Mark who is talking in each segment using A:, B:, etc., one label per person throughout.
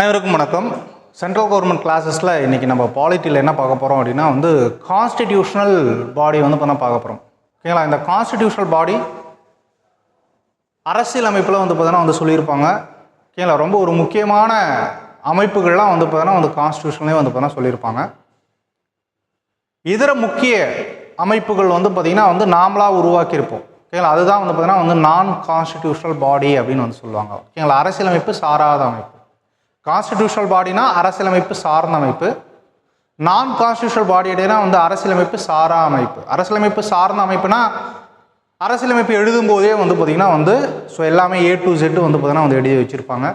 A: அனைவருக்கும் வணக்கம். Central government கிளாஸஸில் இன்றைக்கி நம்ம பாலிட்டியில் என்ன பார்க்க போகிறோம் அப்படின்னா வந்து கான்ஸ்டிடியூஷனல் பாடி வந்து இப்போ தான் பார்க்க போகிறோம் ஓகேங்களா இந்த கான்ஸ்டிடியூஷனல் பாடி அரசியல் அமைப்பில் வந்து பார்த்தோன்னா வந்து சொல்லியிருப்பாங்க. ஓகேங்களா ரொம்ப ஒரு முக்கியமான அமைப்புகள்லாம் வந்து பார்த்தோன்னா வந்து கான்ஸ்டியூஷன்லேயே வந்து பார்த்தோன்னா சொல்லியிருப்பாங்க. இதர முக்கிய அமைப்புகள் வந்து பார்த்திங்கன்னா வந்து நாமளாக உருவாக்கியிருப்போம். ஓகேங்களா அதுதான் வந்து பார்த்தீங்கன்னா வந்து நான் கான்ஸ்டிடியூஷனல் பாடி அப்படின்னு வந்து சொல்லுவாங்க. ஓகேங்களா அரசியலமைப்பு சாராத அமைப்பு. கான்ஸ்டிடியூஷனல் பாடினா அரசியலமைப்பு சார்ந்த அமைப்பு. நான் கான்ஸ்டியூஷனல் பாடி அப்படின்னா வந்து அரசியலமைப்பு சாரா அமைப்பு. அரசியலமைப்பு சார்ந்த அமைப்புனா அரசியலமைப்பு எழுதும் போதே வந்து பார்த்திங்கன்னா வந்து ஸோ எல்லாமே ஏ டு ஜெட்டு வந்து பார்த்திங்கன்னா வந்து எழுதி வச்சுருப்பாங்க.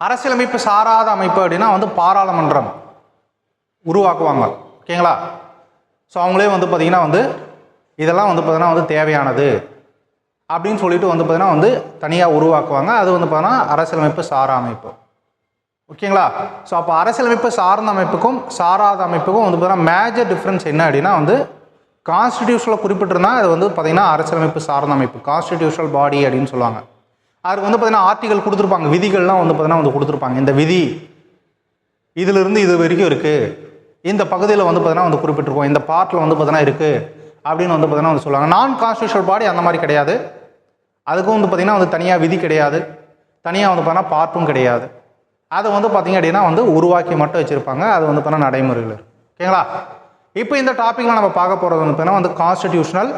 A: அரசியலமைப்பு சாராத அமைப்பு அப்படின்னா வந்து பாராளுமன்றம் உருவாக்குவாங்க. ஓகேங்களா? ஸோ அவங்களே வந்து பார்த்திங்கன்னா வந்து இதெல்லாம் வந்து பார்த்திங்கன்னா வந்து தேவையானது அப்படின்னு சொல்லிட்டு வந்து பார்த்திங்கன்னா வந்து தனியாக உருவாக்குவாங்க. அது வந்து பார்த்தீங்கன்னா அரசியலமைப்பு சாரா அமைப்பு. ஓகேங்களா? ஸோ அப்போ அரசியலமைப்பு சார்ந்த அமைப்புக்கும் சாராத அமைப்புக்கும் வந்து பார்த்தீங்கன்னா மேஜர் டிஃப்ரென்ஸ் என்ன அப்படின்னா வந்து கான்ஸ்டிடியூஷனில் குறிப்பிட்டிருந்தா அது வந்து பார்த்திங்கன்னா அரசியலமைப்பு சார்ந்த அமைப்பு. கான்ஸ்டிடியூஷனல் பாடி அப்படின்னு சொல்லுவாங்க. அதுக்கு வந்து பார்த்தீங்கன்னா ஆர்டிகல் கொடுத்துருப்பாங்க. விதிகள்லாம் வந்து பார்த்தீங்கன்னா வந்து கொடுத்துருப்பாங்க. இந்த விதி இதிலிருந்து இது வரைக்கும் இருக்குது இந்த பகுதியில் வந்து பார்த்தீங்கன்னா வந்து குறிப்பிட்டிருக்கோம். இந்த பார்ட்டில் வந்து பார்த்தீங்கன்னா இருக்குது அப்படின்னு வந்து பார்த்தீங்கன்னா வந்து சொல்லுவாங்க. நான் கான்ஸ்டியூஷனல் பாடி அந்த மாதிரி கிடையாது. அதுக்கும் வந்து பார்த்திங்கன்னா வந்து தனியாக விதி கிடையாது. தனியாக வந்து பார்த்தீங்கன்னா பார்ட்டும் கிடையாது. அதை வந்து பார்த்தீங்க அப்படின்னா வந்து உருவாக்கி மட்டும் வச்சுருப்பாங்க. அது வந்து பார்த்தீங்கன்னா நடைமுறைகள் ஓகேங்களா? இப்போ இந்த டாப்பிக்கில் நம்ம பார்க்க போகிறது வந்து பார்த்தீங்கன்னா வந்து கான்ஸ்டிடியூஷனல்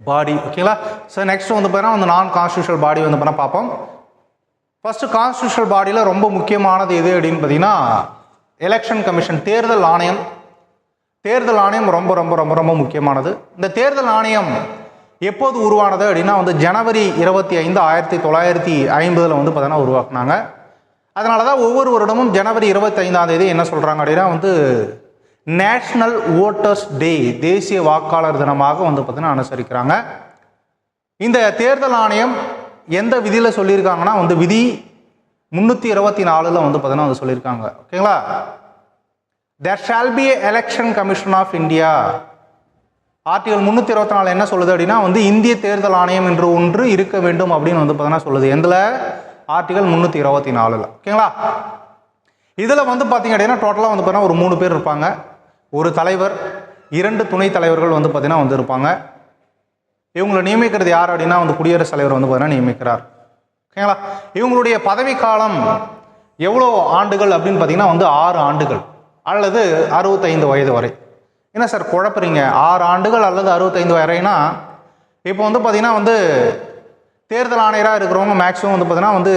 A: பாடி ஓகேங்களா? ஸோ நெக்ஸ்ட் வந்து பார்த்தீங்கன்னா வந்து நான் கான்ஸ்டியூஷனல் பாடி வந்து பார்த்தீங்கன்னா பார்ப்போம். ஃபஸ்ட்டு கான்ஸ்டியூஷனல் பாடியில் ரொம்ப முக்கியமானது எது அப்படின்னு பார்த்தீங்கன்னா எலெக்ஷன் கமிஷன் தேர்தல் ஆணையம். தேர்தல் ஆணையம் ரொம்ப ரொம்ப ரொம்ப ரொம்ப முக்கியமானது. இந்த தேர்தல் ஆணையம் எப்போது உருவானது அப்படின்னா வந்து ஜனவரி இருபத்தி ஐந்து ஆயிரத்தி தொள்ளாயிரத்தி ஐம்பதில் வந்து பார்த்தீங்கன்னா உருவாக்குனாங்க. அதனால தான் ஒவ்வொரு வருடமும் ஜனவரி இருபத்தைந்தாம் தேதி என்ன சொல்கிறாங்க அப்படின்னா வந்து நேஷ்னல் ஓட்டர்ஸ் டே தேசிய வாக்காளர் தினமாக வந்து பார்த்தீங்கன்னா அனுசரிக்கிறாங்க. இந்த தேர்தல் ஆணையம் எந்த விதியில் சொல்லியிருக்காங்கன்னா வந்து விதி முந்நூற்றி இருபத்தி நாலில் வந்து பார்த்தீங்கன்னா வந்து சொல்லியிருக்காங்க. ஓகேங்களா? There shall be election commission of India article முந்நூற்றி இருபத்தி நாலு என்ன சொல்லுது அப்படின்னா வந்து இந்திய தேர்தல் ஆணையம் என்று ஒன்று இருக்க வேண்டும் அப்படின்னு வந்து பார்த்தீங்கன்னா சொல்லுது. எந்தில் ஆர்டிகல் முந்நூற்றி இருபத்தி நாலில். ஓகேங்களா? இதில் வந்து பார்த்தீங்க அப்படின்னா டோட்டலாக வந்து பார்த்தீங்கன்னா ஒரு மூணு பேர் இருப்பாங்க. ஒரு தலைவர் இரண்டு துணைத் தலைவர்கள் வந்து பார்த்திங்கன்னா வந்து இருப்பாங்க. இவங்களை நியமிக்கிறது யார் அப்படின்னா வந்து குடியரசுத் தலைவர் வந்து பார்த்தீங்கன்னா நியமிக்கிறார். ஓகேங்களா? இவங்களுடைய பதவிக்காலம் காலம் எவ்வளோ ஆண்டுகள் அப்படின்னு பார்த்தீங்கன்னா வந்து ஆறு ஆண்டுகள் அல்லது அறுபத்தைந்து வயது வரை. என்ன சார் குழப்புறீங்க? ஆறு ஆண்டுகள் அல்லது அறுபத்தைந்து வரைனா இப்போ வந்து பார்த்திங்கன்னா வந்து தேர்தல் ஆணையராக இருக்கிறவங்க மேக்ஸிமம் வந்து பார்த்தீங்கன்னா வந்து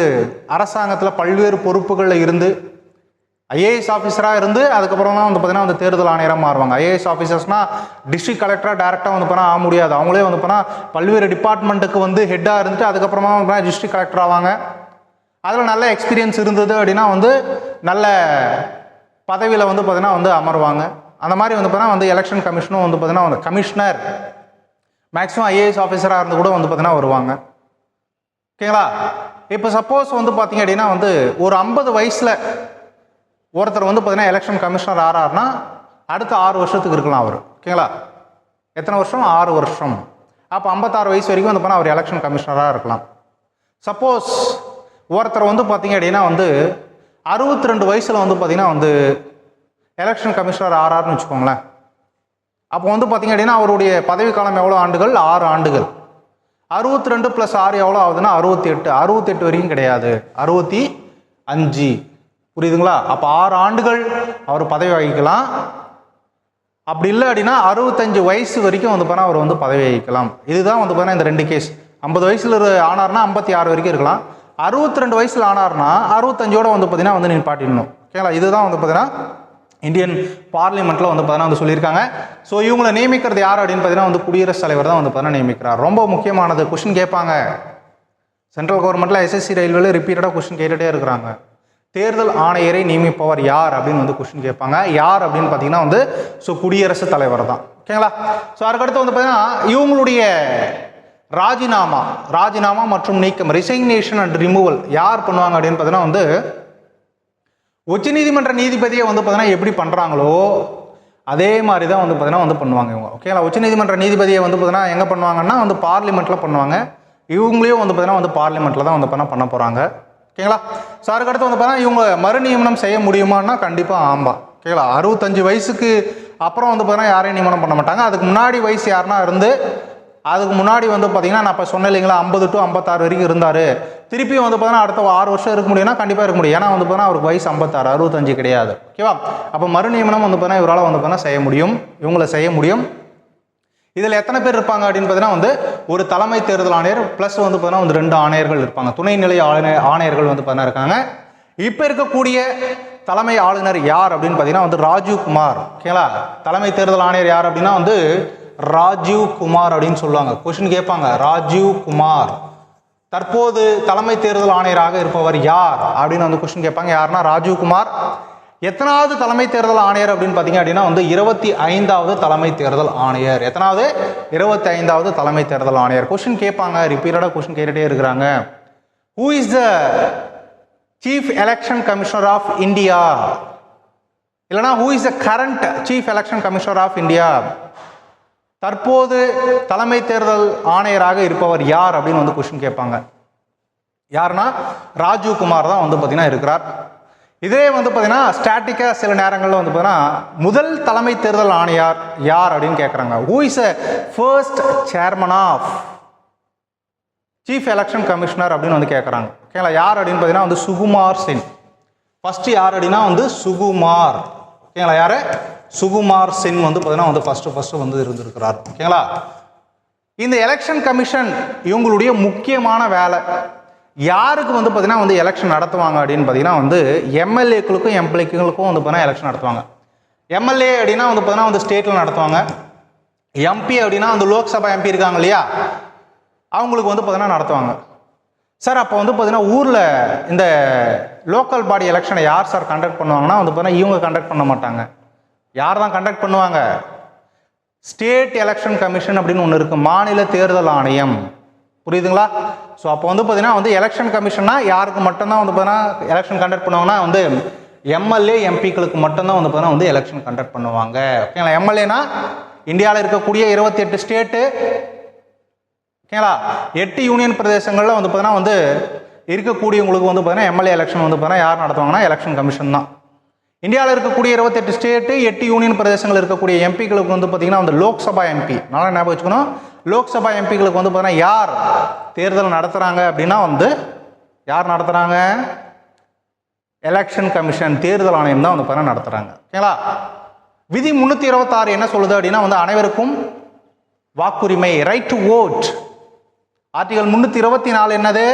A: அரசாங்கத்தில் பல்வேறு பொறுப்புகளில் இருந்து ஐஏஎஸ் ஆஃபீஸராக இருந்து அதுக்கப்புறம் தான் வந்து பார்த்தீங்கன்னா வந்து தேர்தல் ஆணையராக மாறுவாங்க. ஐஏஎஸ் ஆஃபீஸர்ஸ்னால் டிஸ்ட்ரிக்ட் கலெக்டராக டேரெக்டாக வந்து பண்ணால் ஆக முடியாது. அவங்களே வந்து பண்ணால் பல்வேறு டிபார்ட்மெண்ட்டுக்கு வந்து ஹெட்டாக இருந்துட்டு அதுக்கப்புறமா வந்து டிஸ்ட்ரிக்ட் கலெக்டர் ஆவாங்க. அதில் நல்ல எக்ஸ்பீரியன்ஸ் இருந்தது அப்படின்னா வந்து நல்ல பதவியில் வந்து பார்த்தீங்கன்னா வந்து அமருவாங்க. அந்த மாதிரி வந்து பார்த்தீங்கன்னா வந்து எலெக்ஷன் கமிஷனும் வந்து பார்த்தீங்கன்னா வந்து கமிஷனர் மேக்ஸிமம் ஐஏஎஸ் ஆஃபீஸராக இருந்து கூட வந்து பார்த்தீங்கன்னா வருவாங்க. ஓகேங்களா? இப்போ சப்போஸ் வந்து பார்த்தீங்க அப்படின்னா வந்து ஒரு ஐம்பது வயசில் ஒருத்தர் வந்து பார்த்தீங்கன்னா எலெக்ஷன் கமிஷனர் ஆறாருன்னா அடுத்த ஆறு வருஷத்துக்கு இருக்கலாம் அவர். ஓகேங்களா? எத்தனை வருஷம்? ஆறு வருஷம். அப்போ ஐம்பத்தாறு வயசு வரைக்கும் வந்து போனால் அவர் எலெக்ஷன் கமிஷனராக இருக்கலாம். சப்போஸ் ஒருத்தர் வந்து பார்த்தீங்க அப்படின்னா வந்து அறுபத்தி ரெண்டு வயசில் வந்து பார்த்தீங்கன்னா வந்து எலெக்ஷன் கமிஷனர் ஆறாருன்னு வச்சுக்கோங்களேன். அப்போ வந்து பார்த்தீங்க அப்படின்னா அவருடைய பதவிக்காலம் எவ்வளோ ஆண்டுகள்? ஆறு ஆண்டுகள். அறுபத்தி ரெண்டு ப்ளஸ் ஆறு எவ்வளோ ஆகுதுன்னா அறுபத்தி எட்டு அறுபத்தி எட்டு வரைக்கும் கிடையாது. அறுபத்தி அஞ்சு. புரியுதுங்களா? அப்போ ஆறு ஆண்டுகள் அவர் பதவி வகிக்கலாம். அப்படி இல்லை அப்படின்னா அறுபத்தஞ்சு வயசு வரைக்கும் வந்து பார்த்தா அவர் வந்து பதவி வகிக்கலாம். இதுதான் வந்து பார்த்தீங்கன்னா இந்த ரெண்டு கேஸ் ஐம்பது வயசில் ஆனார்னா ஐம்பத்தி ஆறு வரைக்கும் இருக்கலாம். அறுபத்தி ரெண்டு வயசில் ஆனார்னா அறுபத்தஞ்சோட வந்து பார்த்தீங்கன்னா வந்து நிப்பாட்டிடணும். ஓகேங்களா? இதுதான் வந்து பார்த்தீங்கன்னா இந்தியன் பார்லிமெண்ட்டில் வந்து பார்த்தீங்கன்னா வந்து சொல்லியிருக்காங்க. ஸோ இவங்களை நியமிக்கிறது யார் அப்படின்னு பார்த்தீங்கன்னா வந்து குடியரசுத் தலைவர் தான் வந்து பார்த்தீங்கன்னா நியமிக்கிறார். ரொம்ப முக்கியமானது கொஷின் கேட்பாங்க. சென்ட்ரல் கவர்மெண்ட்டில் எஸ்எஸ்சி ரயில்வேல ரிப்பீட்டடாக கொஷின் கேட்டுகிட்டே இருக்கிறாங்க. தேர்தல் ஆணையரை நியமிப்பவர் யார் அப்படின்னு வந்து கொஷின் கேட்பாங்க. யார் அப்படின்னு பார்த்தீங்கன்னா வந்து ஸோ குடியரசுத் தலைவர் தான். ஓகேங்களா ஸோ அதுக்கடுத்து வந்து பார்த்தீங்கன்னா இவங்களுடைய ராஜினாமா ராஜினாமா மற்றும் நீக்கம் ரிசைக்னேஷன் அண்ட் ரிமூவல் யார் பண்ணுவாங்க அப்படின்னு பார்த்தீங்கன்னா வந்து உச்சநீதிமன்ற நீதிபதியை வந்து பார்த்தீங்கன்னா எப்படி பண்ணுறாங்களோ அதே மாதிரி தான் வந்து பார்த்தீங்கன்னா வந்து பண்ணுவாங்க இவங்க. ஓகேங்களா உச்சநீதிமன்ற நீதிபதியை வந்து பார்த்தீங்கன்னா எங்கே பண்ணுவாங்கன்னா வந்து பார்லிமெண்ட்டில் பண்ணுவாங்க. இவங்களையும் வந்து பார்த்தீங்கன்னா வந்து பார்லிமெண்ட்டில் தான் வந்து பண்ண பண்ண போகிறாங்க ஓகேங்களா ஸோ அதுக்கடுத்து வந்து பார்த்தீங்கன்னா இவங்க மறுநியமனம் செய்ய முடியுமான்னா கண்டிப்பாக ஆம்பா. ஓகேங்களா அறுபத்தஞ்சு வயசுக்கு அப்புறம் வந்து பார்த்தீங்கன்னா யாரையும் நியமனம் பண்ண மாட்டாங்க. அதுக்கு முன்னாடி வயசு யாருன்னா இருந்து அதுக்கு முன்னாடி வந்து பார்த்தீங்கன்னா நான் இப்போ சொன்னேன் இல்லைங்களா ஐம்பது டு ஐம்பத்தாறு வரைக்கும் இருந்தார். திருப்பியும் வந்து பார்த்தீங்கன்னா அடுத்த ஆறு வருஷம் இருக்க முடியும்னா கண்டிப்பாக இருக்க முடியும். ஏன்னா வந்து பார்த்தீங்கன்னா அவருக்கு வயசு ஐம்பத்தாறு அறுபத்தஞ்சு கிடையாது. ஓகேவா? அப்போ மறுநியமனம் வந்து பார்த்தீங்கன்னா இவரால் வந்து பார்த்தீங்கன்னா செய்ய முடியும். இவங்களை செய்ய முடியும். இதில் எத்தனை பேர் இருப்பாங்க அப்படின்னு பார்த்தீங்கன்னா வந்து ஒரு தலைமை தேர்தல் ஆணையர் ப்ளஸ் வந்து பார்த்தீங்கன்னா வந்து ரெண்டு ஆணையர்கள் இருப்பாங்க. துணைநிலை ஆணைய ஆணையர்கள் வந்து பார்த்தீங்கன்னா இருக்காங்க. இப்போ இருக்கக்கூடிய தலைமை ஆளுநர் யார் அப்படின்னு பார்த்தீங்கன்னா வந்து ராஜீவ் குமார். ஓகேங்களா? தலைமை தேர்தல் ஆணையர் யார் அப்படின்னா வந்து ராஜீவ் குமார் அப்படின்னு சொல்லுவாங்க. கொஷின் கேட்பாங்க. ராஜீவ் குமார். தற்போது தலைமை தேர்தல் ஆணையராக இருப்பவர் யார்? அப்படின்னு வந்து கொஸ்டின் கேட்பாங்க. யாருன்னா ராஜீவ் குமார். எத்தனாவது தலைமை தேர்தல் ஆணையர் அப்படின்னு பார்த்தீங்க அப்படின்னா வந்து இருபத்தி ஐந்தாவது தலைமை தேர்தல் ஆணையர். எத்தனாவது? இருபத்தி ஐந்தாவது தலைமை தேர்தல் ஆணையர். கொஸ்டின் கேட்பாங்க. ரிப்பீட்டடாக கொஸ்டின் கேட்டுகிட்டே இருக்கிறாங்க. Who is the chief election commissioner of India இல்லைனா who is the current chief election commissioner of India தற்போது தலைமை தேர்தல் ஆணையராக இருப்பவர் யார் அப்படின்னு வந்து கொஸ்டின் கேட்பாங்க. யாருன்னா ராஜீவ் குமார் தான் வந்து பார்த்தீங்கன்னா இருக்கிறார். இதே வந்து பார்த்தீங்கன்னா ஸ்டாட்டிக்காக சில நேரங்களில் வந்து பார்த்தீங்கன்னா முதல் தலைமை தேர்தல் ஆணையார் யார் அப்படின்னு கேட்குறாங்க who is a first chairman of chief election commissioner அப்படின்னு வந்து கேட்குறாங்க ஓகேங்களா யார் அப்படின்னு பார்த்தீங்கன்னா வந்து சுகுமார் சென். ஃபஸ்ட்டு யார் அப்படின்னா வந்து சுகுமார். ஓகேங்களா யார்? சுகுமார் சென் வந்து பார்த்தீங்கன்னா வந்து ஃபஸ்ட்டு ஃபஸ்ட்டு வந்து இருந்திருக்கிறார். ஓகேங்களா? இந்த எலெக்ஷன் கமிஷன் இவங்களுடைய முக்கியமான வேலை யாருக்கு வந்து பார்த்தீங்கன்னா வந்து எலெக்ஷன் நடத்துவாங்க அப்படின்னு பார்த்தீங்கன்னா வந்து எம்எல்ஏக்களுக்கும் எம்பிக்களுக்கும் வந்து பார்த்தீங்கன்னா எலெக்ஷன் நடத்துவாங்க. எம்எல்ஏ அப்படின்னா வந்து பார்த்தீங்கன்னா வந்து ஸ்டேட்டில் நடத்துவாங்க. எம்பி அப்படின்னா வந்து லோக்சபா எம்பி இருக்காங்க இல்லையா? அவங்களுக்கு வந்து பார்த்தீங்கன்னா நடத்துவாங்க. சார் அப்போ வந்து பார்த்தீங்கன்னா ஊரில் இந்த லோக்கல் பாடி எலெக்ஷனை யார் சார் கண்டக்ட் பண்ணுவாங்கன்னா வந்து பார்த்தீங்கன்னா இவங்க கண்டக்ட் பண்ண மாட்டாங்க. யார் தான் கண்டக்ட் பண்ணுவாங்க? ஸ்டேட் எலெக்ஷன் கமிஷன் அப்படின்னு ஒன்று இருக்குது மாநில தேர்தல் ஆணையம். புரியுதுங்களா? ஸோ அப்போ வந்து பார்த்தீங்கன்னா வந்து எலெக்ஷன் கமிஷன்னா யாருக்கு மட்டும்தான் வந்து பார்த்தீங்கன்னா எலெக்ஷன் கண்டக்ட் பண்ணுவாங்கன்னா வந்து எம்எல்ஏ எம்பிக்களுக்கு மட்டும்தான் வந்து பார்த்தீங்கன்னா வந்து எலெக்ஷன் கண்டக்ட் பண்ணுவாங்க. ஓகேங்களா எம்எல்ஏனா இந்தியாவில் இருக்கக்கூடிய இருபத்தி எட்டு ஸ்டேட்டு ஓகேங்களா எட்டு யூனியன் பிரதேசங்களில் வந்து பார்த்தீங்கன்னா வந்து இருக்கக்கூடியவங்களுக்கு வந்து பார்த்தீங்கன்னா எம்எல்ஏ எலெக்ஷன் வந்து பார்த்தீங்கன்னா யார் நடத்துவாங்கன்னா எலெக்ஷன் கமிஷன் தான். இந்தியாவில் இருக்கக்கூடிய இருபத்தெட்டு ஸ்டேட்டு எட்டு யூனியன் பிரதேசங்கள் இருக்கக்கூடிய எம்பிக்களுக்கு வந்து பார்த்தீங்கன்னா வந்து லோக்சபா எம்பி நல்லா ஞாபகம் வச்சுக்கணும். லோக்சபா எம்பிக்களுக்கு வந்து பார்த்தீங்கன்னா யார் தேர்தல் நடத்துகிறாங்க அப்படின்னா வந்து யார் நடத்துகிறாங்க எலெக்ஷன் கமிஷன் தேர்தல் ஆணையம் தான் வந்து பார்த்தீங்கன்னா நடத்துகிறாங்க ஓகேங்களா? விதி முந்நூற்றி இருபத்தாறு என்ன சொல்லுது அப்படின்னா வந்து அனைவருக்கும் வாக்குரிமை ரைட் டு ஓட் ஆர்டிகல் முந்நூற்றி இருபத்தி நாலு என்னது?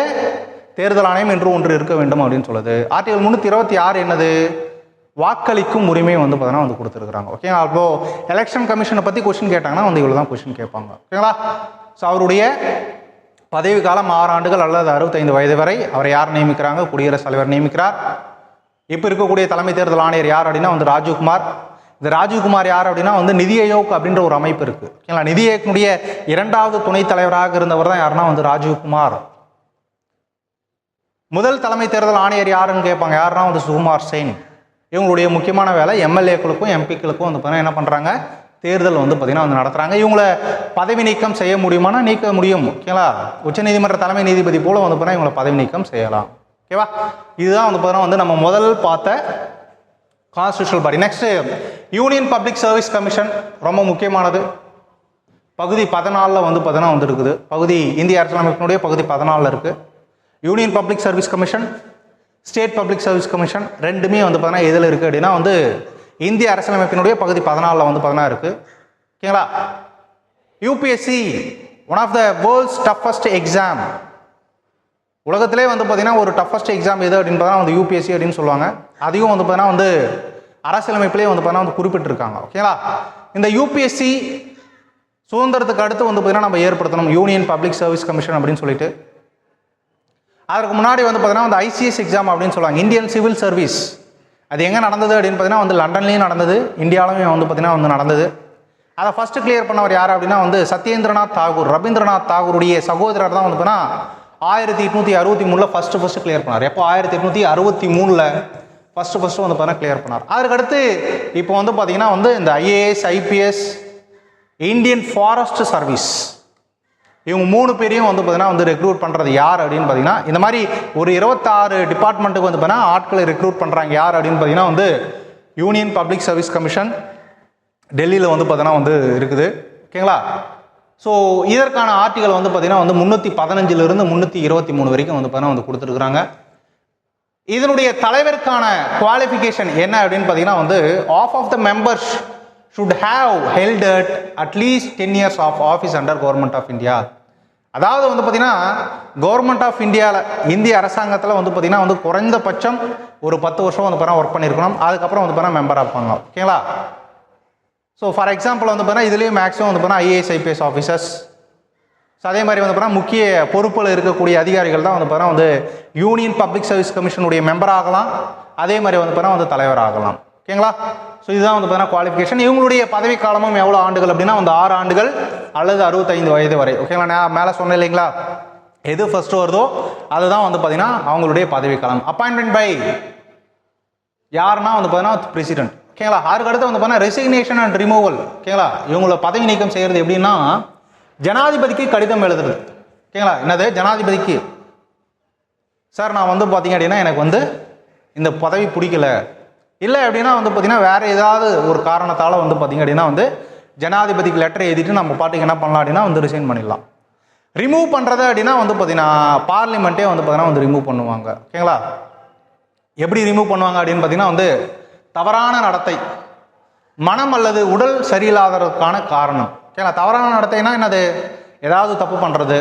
A: தேர்தல் ஆணையம் என்று ஒன்று இருக்க வேண்டும் அப்படின்னு சொல்லுது. ஆர்டிகல் முந்நூற்றி இருபத்தி ஆறு என்னது? வாக்களிக்கும் உரிமை வந்து பார்த்தீங்கன்னா வந்து கொடுத்துருக்குறாங்க. ஓகேங்களா அப்போ எலெக்ஷன் கமிஷனை பற்றி கொஸ்டின் கேட்டாங்கன்னா வந்து இவ்வளோ தான் கொஸ்டின் கேட்பாங்க ஓகேங்களா ஸோ அவருடைய பதவி காலம் ஆறு ஆண்டுகள் அல்லது அறுபத்தைந்து வயது வரை அவரை யார் நியமிக்கிறாங்க? குடியரசுத் தலைவர் நியமிக்கிறார். இப்போ இருக்கக்கூடிய தலைமை தேர்தல் ஆணையர் யார் அப்படின்னா வந்து ராஜீவ்குமார். இந்த ராஜீவ்குமார் யார் அப்படின்னா வந்து நிதி ஆயோக் அப்படின்ற ஒரு அமைப்பு இருக்குது ஓகேங்களா நிதி ஆயோக்கினுடைய இரண்டாவது துணைத் தலைவராக இருந்தவர் தான் யாருன்னா வந்து ராஜீவ்குமார். முதல் தலைமை தேர்தல் ஆணையர் யாருன்னு கேட்பாங்க. யாருன்னா வந்து சுகுமார் செயின் இவங்களுடைய முக்கியமான வேலை எம்எல்ஏக்களுக்கும் எம்பிக்களுக்கும் வந்து பார்த்தீங்கன்னா என்ன பண்ணுறாங்க தேர்தல் வந்து பார்த்திங்கன்னா வந்து நடத்துகிறாங்க இவங்களை பதவி நீக்கம் செய்ய முடியுமானா நீக்க முடியும். ஓகேங்களா? உச்சநீதிமன்ற தலைமை நீதிபதி போல வந்து பார்த்தீங்கன்னா இவங்களை பதவி நீக்கம் செய்யலாம். ஓகேவா? இதுதான் வந்து பார்த்தீங்கன்னா வந்து நம்ம முதல் பார்த்த constitutional body next union public service commission ரொம்ப முக்கியமானது. பகுதி பதினாலில் வந்து பார்த்தீங்கன்னா வந்துருக்குது. பகுதி இந்திய அரசியலமைப்பினுடைய பகுதி பதினாலில் இருக்குது union public service commission state public service commission ரெண்டுமே வந்து பார்த்தீங்கன்னா எதில் இருக்குது அப்படின்னா வந்து இந்திய அரசியலமைப்பினுடைய பகுதி பதினாலில் வந்து பார்த்தீங்கன்னா இருக்குது ஓகேங்களா? UPSC one of the world's toughest exam உலகத்திலே வந்து பார்த்தீங்கன்னா ஒரு டஃபஸ்ட் எக்ஸாம் எது அப்படின்னு பார்த்தா வந்து யூபிஎஸ்சி அப்படின்னு சொல்லுவாங்க. அதையும் வந்து பார்த்தீங்கன்னா வந்து அரசியலமைப்பிலே வந்து பார்த்தீங்கன்னா வந்து குறிப்பிட்டிருக்காங்க. ஓகேங்களா? இந்த யூபிஎஸ்சி சுதந்திரத்துக்கு அடுத்து வந்து பார்த்தீங்கன்னா நம்ம ஏற்படுத்தணும் யூனியன் பப்ளிக் சர்வீஸ் கமிஷன் அப்படின்னு சொல்லிட்டு. அதற்கு முன்னாடி வந்து பார்த்தீங்கன்னா வந்து ஐசிஎஸ் எக்ஸாம் அப்படின்னு சொல்லுவாங்க. இந்தியன் சிவில் சர்வீஸ் அது எங்கே நடந்தது அப்படின்னு பார்த்தீங்கன்னா வந்து லண்டன்லேயும் நடந்தது. இந்தியாவிலையும் வந்து பார்த்தீங்கன்னா வந்து நடந்தது. அதை ஃபஸ்ட்டு கிளியர் பண்ணவர் யார் அப்படின்னா வந்து சத்யேந்திரநாத் தாகூர். ரவீந்திரநாத் தாகூருடைய சகோதரர் தான் வந்து பார்த்தீங்கன்னா ஆயிரத்தி எட்நூற்றி அறுபத்தி மூணில் ஃபஸ்ட்டு ஃபஸ்ட்டு கிளியர் பண்ணார். எப்போ? ஆயிரத்தி எட்நூற்றி அறுபத்தி மூணில் ஃபஸ்ட்டு ஃபஸ்ட்டு வந்து பார்த்தீங்கன்னா கிளியர் பண்ணார். அதுக்கடுத்து இப்போ வந்து பார்த்தீங்கன்னா வந்து இந்த IAS IPS Indian forest service இவங்க மூணு பேரையும் வந்து பார்த்தீங்கன்னா வந்து ரெக்ரூட் பண்ணுறது யார் அப்படின்னு பார்த்தீங்கன்னா இந்த மாதிரி ஒரு இருபத்தாறு டிபார்ட்மெண்ட்டுக்கு வந்து பார்த்தீங்கன்னா ஆட்களை ரெக்ரூட் பண்ணுறாங்க யார் அப்படின்னு பார்த்தீங்கன்னா வந்து யூனியன் பப்ளிக் சர்வீஸ் கமிஷன் டெல்லியில் வந்து பார்த்தீங்கன்னா வந்து இருக்குது. ஓகேங்களா? ஸோ இதற்கான ஆர்டிகல் வந்து பார்த்தீங்கன்னா வந்து முந்நூற்றி பதினஞ்சிலிருந்து முந்நூற்றி இருபத்தி மூணு வரைக்கும் வந்து பார்த்தீங்கன்னா வந்து கொடுத்துருக்குறாங்க. இதனுடைய தலைவருக்கான குவாலிஃபிகேஷன் என்ன அப்படின்னு பார்த்தீங்கன்னா வந்து of of the members should have held at at least ten years of office under government of India அதாவது வந்து பார்த்தீங்கன்னா கவர்மெண்ட் ஆஃப் இந்தியாவில் இந்திய அரசாங்கத்தில் வந்து பார்த்திங்கன்னா வந்து குறைந்தபட்சம் ஒரு பத்து வருஷம் வந்து பார்த்தீங்கன்னா ஒர்க் பண்ணியிருக்கணும் அதுக்கப்புறம் வந்து பார்த்தீங்கன்னா மெம்பர் ஆப்பாங்க. ஓகேங்களா ஸோ ஃபார் எக்ஸாம்பிள் வந்து பார்த்தீங்கன்னா இதுலேயும் மேக்ஸிமம் வந்து பார்த்தீங்கன்னா ஐஏஎஸ் ஐபிஎஸ் ஆஃபீஸர்ஸ் ஸோ அதே மாதிரி வந்து பார்த்தீங்கன்னா முக்கிய பொறுப்பில் இருக்கக்கூடிய அதிகாரிகள் தான் வந்து பார்த்தீங்கன்னா வந்து யூனியன் பப்ளிக் சர்வீஸ் கமிஷனுடைய மெம்பர் ஆகலாம். அதே மாதிரி வந்து பார்த்தீங்கன்னா வந்து தலைவர் ஆகலாம். ஓகேங்களா? ஸோ இதுதான் வந்து பார்த்தீங்கன்னா குவாலிஃபிகேஷன் இவங்களுடைய பதவி காலமும் எவ்வளோ ஆண்டுகள் அப்படின்னா வந்து ஆறு ஆண்டுகள் அல்லது அறுபத்தைந்து வயது வரை. ஓகேங்களா? நான் மேலே சொன்னேன் இல்லைங்களா? எது ஃபர்ஸ்ட் வருதோ அதுதான் வந்து பார்த்தீங்கன்னா அவங்களுடைய பதவி காலம் அப்பாயின்மெண்ட் பை யாருன்னா வந்து பார்த்தீங்கன்னா பிரசிடென்ட் ஓகேங்களா? அதுக்கு அடுத்து வந்து பார்த்தீங்கன்னா ரெசிக்னேஷன் அண்ட் ரிமூவல் ஓகேங்களா? இவங்கள பதவி நீக்கம் செய்கிறது எப்படின்னா ஜனாதிபதிக்கு கடிதம் எழுதுறது. ஓகேங்களா? என்னது? ஜனாதிபதிக்கு. சார் நான் வந்து பார்த்தீங்க அப்படின்னா எனக்கு வந்து இந்த பதவி பிடிக்கல. இல்லை அப்படின்னா வந்து பார்த்தீங்கன்னா வேறு ஏதாவது ஒரு காரணத்தால் வந்து பார்த்தீங்க அப்படின்னா வந்து ஜனாதிபதிக்கு லெட்டர் எழுதிட்டு நம்ம பாட்டுக்கு என்ன பண்ணலாம் அப்படின்னா வந்து ரிசைன் பண்ணிடலாம். ரிமூவ் பண்ணுறது அப்படின்னா வந்து பார்த்தீங்கன்னா பார்லிமெண்ட்டே வந்து பார்த்தீங்கன்னா வந்து ரிமூவ் பண்ணுவாங்க. ஓகேங்களா? எப்படி ரிமூவ் பண்ணுவாங்க அப்படின்னு பார்த்தீங்கன்னா வந்து தவறான நடத்தை மனம் அல்லது உடல் சரியில்லாததற்கான காரணம். ஓகேங்களா? தவறான நடத்தைனா என்னது? ஏதாவது தப்பு பண்ணுறது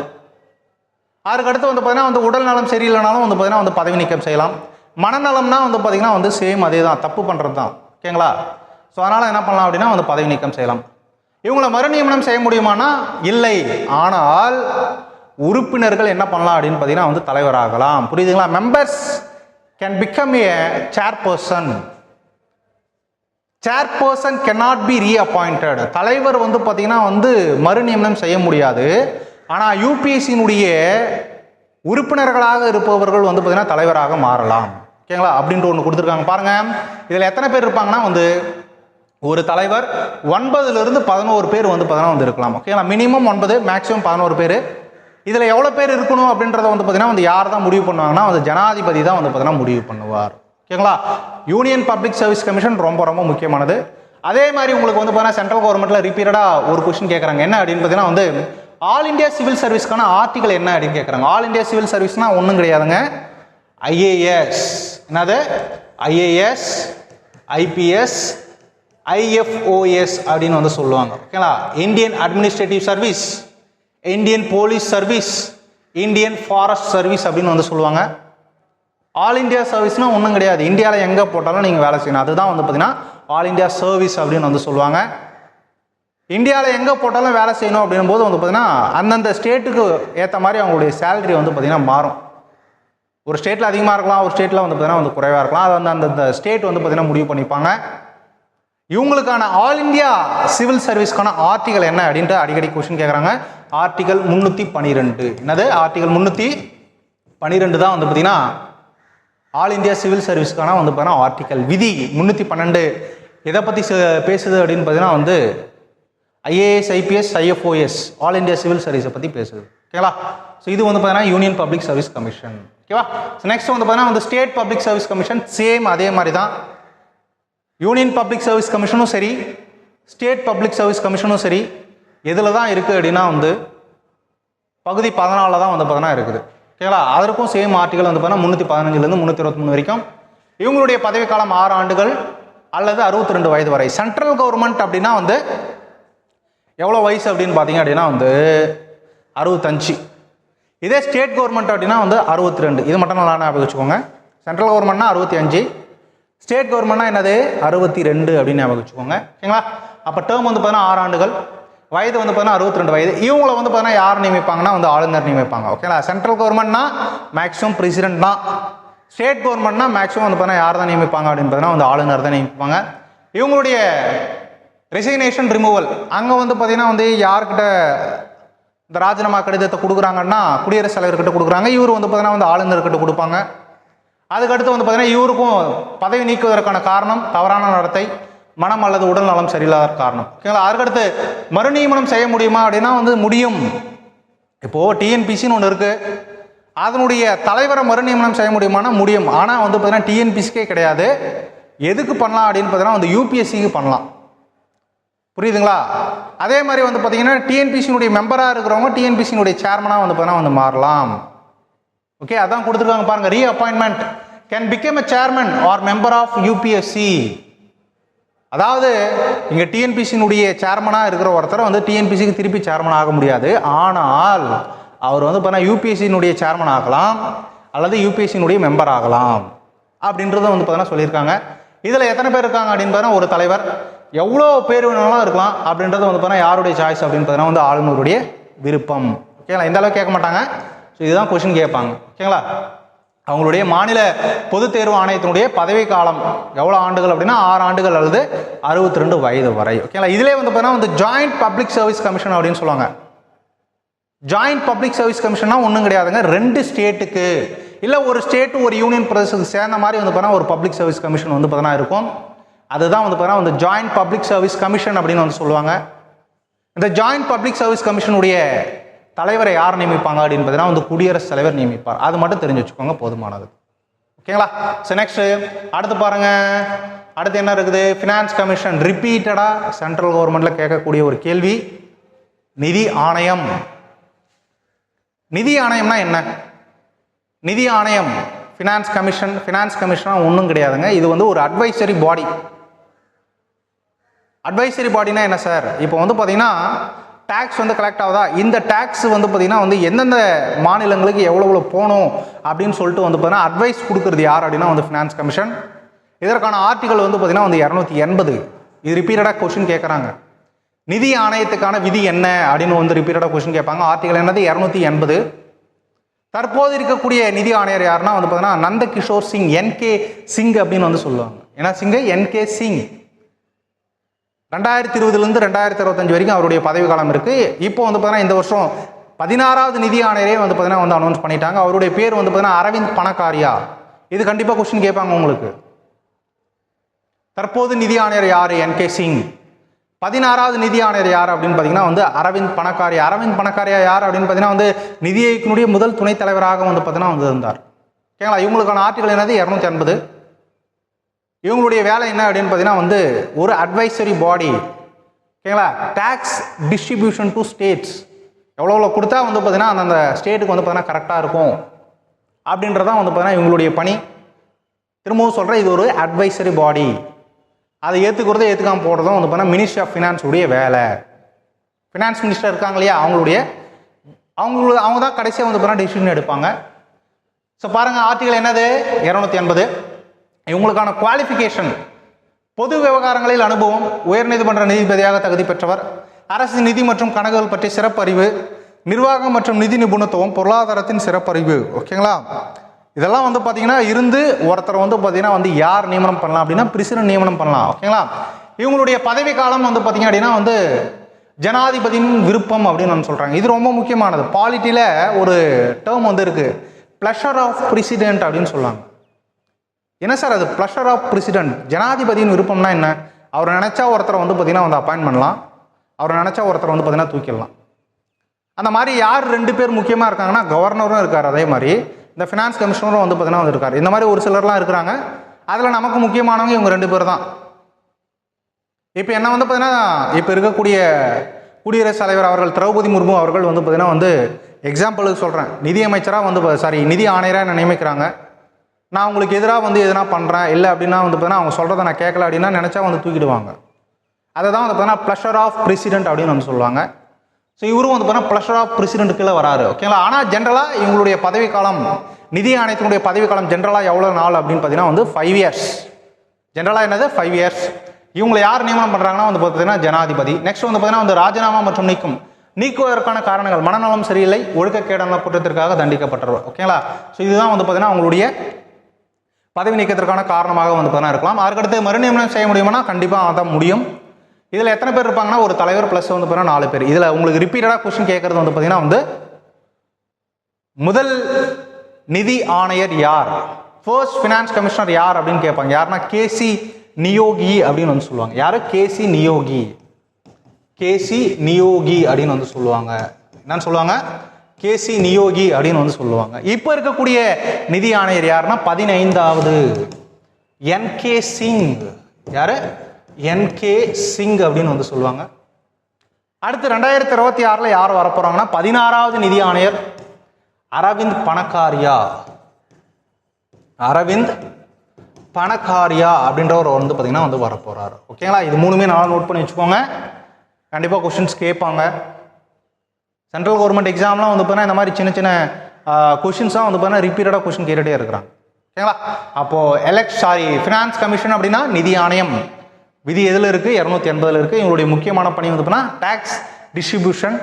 A: அதுக்கடுத்து வந்து பார்த்தீங்கன்னா வந்து உடல் நலம் சரியில்லைனாலும் வந்து பார்த்தீங்கன்னா வந்து பதவி நீக்கம் செய்யலாம். மனநலம்னா வந்து பார்த்தீங்கன்னா வந்து சேம் அதே தான் தப்பு பண்ணுறது தான் ஓகேங்களா? ஸோ அதனால் என்ன பண்ணலாம் அப்படின்னா வந்து பதவி நீக்கம் செய்யலாம். இவங்களை மறுநியமனம் செய்ய முடியுமானா இல்லை. ஆனால் உறுப்பினர்கள் என்ன பண்ணலாம் அப்படின்னு பார்த்தீங்கன்னா வந்து தலைவராகலாம் புரியுதுங்களா? Members can become a chairperson chairperson cannot be reappointed தலைவர் வந்து பார்த்தீங்கன்னா வந்து மறுநியமனம் செய்ய முடியாது. ஆனால் யூபிஎஸ்சியினுடைய உறுப்பினர்களாக இருப்பவர்கள் வந்து பார்த்தீங்கன்னா தலைவராக மாறலாம். ஓகேங்களா? அப்படின்ட்டு ஒன்று கொடுத்துருக்காங்க. பாருங்கள் இதில் எத்தனை பேர் இருப்பாங்கன்னா வந்து ஒரு தலைவர் ஒன்பதுலேருந்து பதினோரு பேர் வந்து பார்த்தீங்கன்னா வந்து இருக்கலாம். ஓகேங்களா? மினிமம் ஒன்பது மேக்ஸிமம் பதினோரு பேர். இதில் எவ்வளோ பேர் இருக்கணும் அப்படின்றத வந்து பார்த்தீங்கன்னா வந்து யார் தான் முடிவு பண்ணுவாங்கன்னா வந்து ஜனாதிபதி தான் வந்து பார்த்தீங்கன்னா முடிவு பண்ணுவார். ஓகேங்களா? யூனியன் பப்ளிக் சர்வீஸ் கமிஷன் ரொம்ப ரொம்ப முக்கியமானது. அதே மாதிரி உங்களுக்கு வந்து பார்த்தீங்கன்னா சென்ட்ரல் கவர்மெண்ட்டில் ரிப்பீட்டடாக ஒரு கொஸ்டின் கேட்குறாங்க என்ன அப்படின்னு பார்த்தீங்கன்னா வந்து ஆல் இந்தியா சிவில் சர்வீஸ்க்கான ஆர்டிகல் என்ன அப்படின்னு கேட்குறாங்க ஆல் இந்தியா சிவில் சர்வீஸ்னால் ஒன்றும் கிடையாதுங்க. ஐஏஎஸ் என்னது? ஐஏஎஸ் ஐபிஎஸ் ஐஎஃப்ஓஎஸ் அப்படின்னு வந்து சொல்லுவாங்க. ஓகேங்களா Indian administrative service Indian police service Indian forest service அப்படின்னு வந்து சொல்லுவாங்க. ஆல் இந்தியா சர்வீஸ்னால் ஒன்றும் கிடையாது. இந்தியாவில் எங்கே போட்டாலும் நீங்கள் வேலை செய்யணும். அதுதான் வந்து பார்த்தீங்கன்னா ஆல் இந்தியா சர்வீஸ் அப்படின்னு வந்து சொல்லுவாங்க. இந்தியாவில் எங்கே போட்டாலும் வேலை செய்யணும் அப்படின்னும் போது வந்து பார்த்தீங்கன்னா அந்தந்த ஸ்டேட்டுக்கு ஏற்ற மாதிரி அவங்களுடைய சேலரி வந்து பார்த்தீங்கன்னா மாறும். ஒரு ஸ்டேட்டில் அதிகமாக இருக்கலாம் ஒரு ஸ்டேட்டில் வந்து பார்த்தீங்கன்னா வந்து குறைவாக இருக்கலாம். அது வந்து அந்தந்த ஸ்டேட் வந்து பார்த்தீங்கன்னா முடிவு பண்ணிப்பாங்க. இவங்களுக்கான ஆல் இந்தியா சிவில் சர்வீஸ்க்கான ஆர்டிகல் என்ன அப்படின்ட்டு அடிக்கடி கொஸ்டின் கேட்குறாங்க ஆர்டிகல் முந்நூற்றி பன்னிரெண்டு என்னது? ஆர்டிகல் முந்நூற்றி பன்னிரெண்டு தான் வந்து பார்த்தீங்கன்னா ஆல் இந்தியா சிவில் சர்வீஸ்க்கான வந்து பார்த்தீங்கன்னா ஆர்டிகல் விதி முந்நூற்றி பன்னெண்டு. எதை பற்றி பேசுது அப்படின்னு பார்த்தீங்கன்னா வந்து IAS IPS IFoS all India civil சர்வீஸை பற்றி பேசுது. ஓகேங்களா? ஸோ இது வந்து பார்த்தீங்கன்னா யூனியன் பப்ளிக் சர்வீஸ் கமிஷன் ஓகேவா நெக்ஸ்ட் வந்து பார்த்தீங்கன்னா வந்து state public service commission same அதே மாதிரி தான் யூனியன் பப்ளிக் சர்வீஸ் கமிஷனும் சரி ஸ்டேட் பப்ளிக் சர்வீஸ் கமிஷனும் சரி எதில் தான் இருக்குது அப்படின்னா வந்து பகுதி பதினாலில் தான் வந்து பார்த்தீங்கன்னா இருக்குது. ஓகேங்களா அதற்கும் சேம் ஆர்டிகல் வந்து பார்த்தீங்கன்னா முந்நூற்றி பதினஞ்சுலேருந்து முந்நூற்றி இருபத்தி வரைக்கும். இவங்களுடைய பதவிக்காலம் ஆறு ஆண்டுகள் அல்லது அறுபத்தி ரெண்டு வயது வரை. சென்ட்ரல் கவர்மெண்ட் அப்படின்னா வந்து எவ்வளோ வயசு அப்படின்னு பார்த்தீங்க அப்படின்னா வந்து அறுபத்தஞ்சு. இதே ஸ்டேட் கவர்மெண்ட் அப்படின்னா வந்து அறுபத்தி ரெண்டு இது மட்டும் நல்லா ஞாபகம் வச்சுக்கோங்க. சென்ட்ரல் கவர்மெண்ட்னா அறுபத்தி அஞ்சு ஸ்டேட் கவர்மெண்ட்னா என்னது? அறுபத்தி ரெண்டு அப்படின்னு ஞாபகம் வச்சுக்கோங்க. ஓகேங்களா அப்போ டேர்ம் வந்து பார்த்தீங்கன்னா ஆறு ஆண்டுகள். வயது வந்து பார்த்தீங்கன்னா அறுபத்தி ரெண்டு வயது. இவங்கள வந்து பார்த்தீங்கன்னா யார் நியமிப்பாங்கன்னா வந்து ஆளுநர் நியமிப்பாங்க. ஓகேங்களா சென்ட்ரல் கவர்மெண்ட்னா மேக்ஸிமம் பிரசிடென்ட் தான். ஸ்டேட் கவர்மெண்ட்னா மேக்ஸிமம் வந்து பார்த்தீங்கன்னா யார் தான் நியமிப்பாங்க அப்படின்னு பார்த்தீங்கன்னா வந்து ஆளுநர் தான் நியமிப்பாங்க. இவங்களுடைய ரெசிக்னேஷன் ரிமூவல் அங்கே வந்து பார்த்தீங்கன்னா வந்து யார்கிட்ட இந்த ராஜினாமா கடிதத்தை கொடுக்குறாங்கன்னா குடியரசுத் தலைவர்கிட்ட கொடுக்குறாங்க. இவர் வந்து பார்த்தீங்கன்னா வந்து ஆளுநர்கிட்ட கொடுப்பாங்க. அதுக்கடுத்து வந்து பார்த்தீங்கன்னா இவருக்கும் பதவி நீக்குவதற்கான காரணம் தவறான நடத்தை மனம் அல்லது உடல் நலம் சரியில்லாத காரணம். ஓகேங்களா? அதுக்கடுத்து மறுநியமனம் செய்ய முடியுமா அப்படின்னா வந்து முடியும். இப்போது டிஎன்பிசின்னு ஒன்று இருக்குது அதனுடைய தலைவரை மறுநியமனம் செய்ய முடியுமானா முடியும். ஆனால் வந்து பார்த்தீங்கன்னா டிஎன்பிசிக்கே கிடையாது. எதுக்கு பண்ணலாம் அப்படின்னு பார்த்தீங்கன்னா வந்து யூபிஎஸ்சிக்கு பண்ணலாம். புரியுதுங்களா? அதே மாதிரி வந்து பார்த்தீங்கன்னா டிஎன்பிசியினுடைய மெம்பராக இருக்கிறவங்க டிஎன்பிசியினுடைய சேர்மனாக வந்து பார்த்தீங்கன்னா வந்து மாறலாம். ஓகே அதான் கொடுத்துருக்காங்க பாருங்க reappointment can become a chairman or member of UPSC அதாவது இங்கே டிஎன்பிசியினுடைய சேர்மனாக இருக்கிற ஒருத்தர் வந்து டிஎன்பிசிக்கு திருப்பி சேர்மன் ஆக முடியாது. ஆனால் அவர் வந்து பார்த்தா யூபிஎஸ்சியினுடைய சேர்மன் ஆகலாம் அல்லது யூபிஎஸ்சியினுடைய மெம்பர் ஆகலாம் அப்படின்றத வந்து பார்த்தீங்கன்னா சொல்லியிருக்காங்க. இதில் எத்தனை பேர் இருக்காங்க அப்படின்னு பார்த்தீங்கன்னா ஒரு தலைவர். எவ்வளோ பேர் வேணாலும் இருக்கலாம் அப்படின்றது வந்து பார்த்தீங்கன்னா யாருடைய சாய்ஸ் அப்படின்னு பார்த்தீங்கன்னா வந்து ஆளுநருடைய விருப்பம். ஓகேங்களா இந்த அளவுக்கு கேட்க மாட்டாங்க. ஸோ இதுதான் கொஷின் கேட்பாங்க. ஓகேங்களா அவங்களுடைய மாநில பொதுத் தேர்வு ஆணையத்தினுடைய பதவி காலம் எவ்வளோ ஆண்டுகள் அப்படின்னா ஆறு ஆண்டுகள் அல்லது அறுபத்தி ரெண்டு வயது வரை. ஓகேங்களா இதிலே வந்து பார்த்தீங்கன்னா வந்து ஜாயிண்ட் பப்ளிக் சர்வீஸ் கமிஷன் அப்படின்னு சொல்லுவாங்க. ஜாயிண்ட் பப்ளிக் சர்வீஸ் கமிஷன்னா ஒன்றும் கிடையாதுங்க. ரெண்டு ஸ்டேட்டுக்கு இல்லை ஒரு ஸ்டேட்டு ஒரு யூனியன் பிரதேசத்துக்கு சேர்ந்த மாதிரி வந்து பார்த்தீங்கன்னா ஒரு பப்ளிக் சர்வீஸ் கமிஷன் வந்து பார்த்தீங்கன்னா இருக்கும். அதுதான் வந்து பார்த்தீங்கன்னா வந்து ஜாயிண்ட் பப்ளிக் சர்வீஸ் கமிஷன் அப்படின்னு வந்து சொல்லுவாங்க. இந்த ஜாயிண்ட் பப்ளிக் சர்வீஸ் கமிஷனுடைய தலைவரை யார் நியமிப்பாங்க அப்படின்னு பார்த்தீங்கன்னா வந்து குடியரசுத் தலைவர் நியமிப்பார். அது மட்டும் தெரிஞ்சு வச்சுக்கோங்க போதுமானது. ஓகேங்களா? சரி நெக்ஸ்ட்டு அடுத்து பாருங்க. அடுத்து என்ன இருக்குது? ஃபினான்ஸ் கமிஷன் ரிப்பீட்டடாக சென்ட்ரல் கவர்மெண்ட்டில் கேட்கக்கூடிய ஒரு கேள்வி. நிதி ஆணையம். நிதி ஆணையம்னா என்ன? நிதி ஆணையம். ஃபினான்ஸ் கமிஷன் ஃபினான்ஸ் கமிஷனாக ஒன்றும் கிடையாதுங்க. இது வந்து ஒரு அட்வைசரி பாடி அட்வைசரி பாடினா என்ன சார் இப்போ வந்து பார்த்தீங்கன்னா டேக்ஸ் வந்து கலெக்ட் ஆகுதா? இந்த டேக்ஸ் வந்து பார்த்தீங்கன்னா வந்து எந்தெந்த மாநிலங்களுக்கு எவ்வளோ எவ்வளோ போகணும் அப்படின்னு சொல்லிட்டு வந்து பார்த்தீங்கன்னா அட்வைஸ் கொடுக்குறது யார் அப்படின்னா வந்து ஃபினான்ஸ் கமிஷன் இதற்கான ஆர்டிகல் வந்து பார்த்தீங்கன்னா வந்து இரநூத்தி எண்பது. இது ரிப்பீட்டடாக கொஷின் கேட்குறாங்க நிதி ஆணையத்துக்கான விதி என்ன அப்படின்னு வந்து ரிப்பீட்டடாக கொஷின் கேட்பாங்க. ஆர்டிகல் என்னது? இரநூத்தி எண்பது. தற்போது இருக்கக்கூடிய நிதி ஆணையர் யாருன்னா வந்து பார்த்தீங்கன்னா நந்தகிஷோர் சிங் என்கே சிங் அப்படின்னு வந்து சொல்லுவாங்க. ஏன்னா சிங்கு என்கே சிங். ரெண்டாயிரத்தி இருபதுலேருந்து ரெண்டாயிரத்தி இருபத்தஞ்சு வரைக்கும் அவருடைய பதவி காலம் இருக்குது இப்போ வந்து பார்த்தீங்கன்னா இந்த வருஷம் பதினாறாவது நிதி ஆணையரே வந்து பார்த்தீங்கன்னா வந்து அனௌன்ஸ் பண்ணிட்டாங்க. அவருடைய பேர் வந்து பார்த்தீங்கன்னா அரவிந்த் பணக்காரியா. இது கண்டிப்பாக கொஸ்டின் கேட்பாங்க உங்களுக்கு. தற்போது நிதி ஆணையர் யார்? என்கே சிங் பதினாறாவது நிதி ஆணையர் யார் அப்படின்னு பார்த்தீங்கன்னா வந்து அரவிந்த் பணக்காரி அரவிந்த் பணக்காரியா யார் அப்படின்னு பார்த்தீங்கன்னா வந்து நிதி இயக்கினுடைய முதல் துணைத் தலைவராக வந்து பார்த்தீங்கன்னா வந்து இருந்தார் ஓகேங்களா இவங்களுக்கான ஆர்டிகல் என்னது? இரநூத்தி ஐம்பது. இவங்களுடைய வேலை என்ன அப்படின்னு பார்த்தீங்கன்னா வந்து ஒரு அட்வைசரி பாடி ஓகேங்களா? டேக்ஸ் டிஸ்ட்ரிபியூஷன் டு ஸ்டேட்ஸ் எவ்வளோ எவ்வளோ கொடுத்தா வந்து பார்த்தீங்கன்னா அந்தந்த ஸ்டேட்டுக்கு வந்து பார்த்தீங்கன்னா கரெக்டாக இருக்கும். அப்படின்றதான் வந்து பார்த்தீங்கன்னா இவங்களுடைய பணி. திரும்பவும் சொல்கிறேன் இது ஒரு அட்வைசரி பாடி அதை ஏற்றுக்கிறதோ ஏற்றுக்காம போடுறதும் வந்து பார்த்தீங்கன்னா மினிஸ்ட்ரி ஆஃப் ஃபினான்ஸ் உடைய வேலை. ஃபினான்ஸ் மினிஸ்டர் இருக்காங்க இல்லையா? அவங்களுடைய அவங்களோட அவங்க தான் கடைசியாக வந்து பார்த்தீங்கன்னா டிசிஷன் எடுப்பாங்க. ஸோ பாருங்கள் ஆர்டிகல் என்னது? இரநூத்தி எண்பது. இவங்களுக்கான குவாலிஃபிகேஷன் பொது விவகாரங்களில் அனுபவம் உயர்நீதிமன்ற நீதிபதியாக தகுதி பெற்றவர் அரசு நிதி மற்றும் கணக்குகள் பற்றி சிறப்பறிவு நிர்வாகம் மற்றும் நிதி நிபுணத்துவம் பொருளாதாரத்தின் சிறப்பறிவு. ஓகேங்களா இதெல்லாம் வந்து பார்த்தீங்கன்னா இருந்து ஒருத்தர் வந்து பார்த்தீங்கன்னா வந்து யார் நியமனம் பண்ணலாம் அப்படின்னா பிரசிடன்ட் நியமனம் பண்ணலாம். ஓகேங்களா இவங்களுடைய பதவி காலம் வந்து பார்த்தீங்க அப்படின்னா வந்து ஜனாதிபதியின் விருப்பம் அப்படின்னு நான் சொல்கிறாங்க இது ரொம்ப முக்கியமானது. பாலிட்டியில் ஒரு டேர்ம் வந்து இருக்குது ப்ளஷர் ஆஃப் பிரசிடென்ட் அப்படின்னு சொல்லுவாங்க என்ன சார் அது? ப்ளஷர் ஆஃப் பிரசிடென்ட் ஜனாதிபதியின் விருப்பம்னா என்ன? அவர் நினச்சா ஒருத்தரை வந்து பார்த்தீங்கன்னா வந்து அப்பாயின் பண்ணலாம். அவர் நினச்சா ஒருத்தரை வந்து பார்த்தீங்கன்னா தூக்கிடலாம். அந்த மாதிரி யார் ரெண்டு பேர் முக்கியமாக இருக்காங்கன்னா கவர்னரும் இருக்கார். அதே மாதிரி இந்த ஃபினான்ஸ் கமிஷனரும் வந்து பார்த்தீங்கன்னா வந்துருக்கார் இந்த மாதிரி ஒரு சிலர்லாம் இருக்கிறாங்க. அதில் நமக்கு முக்கியமானவங்க இவங்க ரெண்டு பேர் தான். இப்போ என்ன வந்து பார்த்தீங்கன்னா இப்போ இருக்கக்கூடிய குடியரசுத் தலைவர் அவர்கள் திரௌபதி முர்மு அவர்கள் வந்து பார்த்தீங்கன்னா வந்து எக்ஸாம்பிளுக்கு சொல்கிறேன் நிதியமைச்சராக வந்து சாரி நிதி ஆணையராக என்ன நியமிக்கிறாங்க. நான் உங்களுக்கு எதிராக வந்து எதனா பண்ணுறேன் இல்லை அப்படின்னா வந்து பார்த்தீங்கன்னா அவங்க சொல்கிறத நான் கேட்கல அப்படின்னா நினச்சா வந்து தூக்கிடுவாங்க. அதை தான் வந்து பார்த்தீங்கன்னா ப்ளஷர் ஆஃப் பிரசிடென்ட் அப்படின்னு வந்து சொல்லுவாங்க. ஸோ இவரும் வந்து பார்த்தீங்கன்னா ப்ளஷர் ஆஃப் பிரசிடென்ட் கீழே வராரு. ஓகேங்களா ஆனால் ஜென்ரலாக இவங்களுடைய பதவிக்காலம் நிதி ஆணையத்தினுடைய பதவிக்காலம் ஜென்ரலாக எவ்வளோ நாள் அப்படின்னு பார்த்தீங்கன்னா வந்து ஃபைவ் இயர்ஸ் ஜென்ரலாக என்னது? ஃபைவ் இயர்ஸ் இவங்களை யார் நியமனம் பண்ணுறாங்கன்னா வந்து பார்த்தீங்கன்னா ஜனாதிபதி. நெக்ஸ்ட் வந்து பார்த்தீங்கன்னா வந்து ராஜினாமா மற்றும் நீக்கும். நீக்குவதற்கான காரணங்கள். மனநலம் சரியில்லை ஒழுக்கக்கேடான குற்றத்திற்காக தண்டிக்கப்பட்டவர். ஓகேங்களா ஸோ இதுதான் வந்து பார்த்தீங்கன்னா அவங்களுடைய பதவி நீக்கத்திற்கான காரணமாக வந்து பார்த்தீங்கன்னா இருக்கலாம். அதுக்கடுத்து மறுநியமனம் செய்ய முடியுமானா கண்டிப்பாக அதான் முடியும். இதில் எத்தனை பேர் இருப்பாங்கன்னா ஒரு தலைவர் ப்ளஸ் வந்து பார்த்தீங்கன்னா நாலு பேர். இதில் உங்களுக்கு ரிப்பீட்டடாக கொஸ்டின் கேட்கறது வந்து பார்த்தீங்கன்னா வந்து முதல் நிதி ஆணையர் யார்? ஃபர்ஸ்ட் ஃபினான்ஸ் கமிஷனர் யார் அப்படின்னு கேட்பாங்க. யாருன்னா கேசி நியோகி அப்படின்னு வந்து சொல்லுவாங்க. யார்? கேசி நியோகி. கேசி நியோகி அப்படின்னு வந்து சொல்லுவாங்க. என்னன்னு சொல்லுவாங்க? கேசி நியோகி அப்படின்னு வந்து சொல்லுவாங்க. இப்போ இருக்கக்கூடிய நிதி ஆணையர் யாருன்னா பதினைந்தாவது. N K Singh. யாரு? என்கே சிங் அப்படின்னு வந்து சொல்லுவாங்க. அடுத்து ரெண்டாயிரத்தி இருபத்தி ஆறில் யார் வரப்போறாங்கன்னா பதினாறாவது நிதி ஆணையர் அரவிந்த் பணக்காரியா. அரவிந்த் பணக்காரியா அப்படின்றவர் வந்து பார்த்தீங்கன்னா வந்து வரப்போறாரு. ஓகேங்களா? இது மூணுமே நல்லா நோட் பண்ணி வச்சுக்கோங்க. கண்டிப்பாக கொஷின்ஸ் கேட்பாங்க. சென்ட்ரல் கவர்மெண்ட் எக்ஸாம்லாம் வந்து பார்த்தீங்கன்னா இந்த மாதிரி சின்ன சின்ன கொஷின்ஸாக வந்து பார்த்தீங்கன்னா ரிப்பீட்டடாக கொஷின் கேட்டுகிட்டே இருக்கிறாங்க ஓகேங்களா அப்போது எலெக்ட் சாரி ஃபினான்ஸ் கமிஷன் அப்படின்னா நிதி ஆணையம். விதி எதில் இருக்குது இரநூத்தி எண்பதில் இருக்குது இவங்களுடைய முக்கியமான பணி வந்து பார்த்தீங்கன்னா டேக்ஸ் டிஸ்ட்ரிபியூஷன்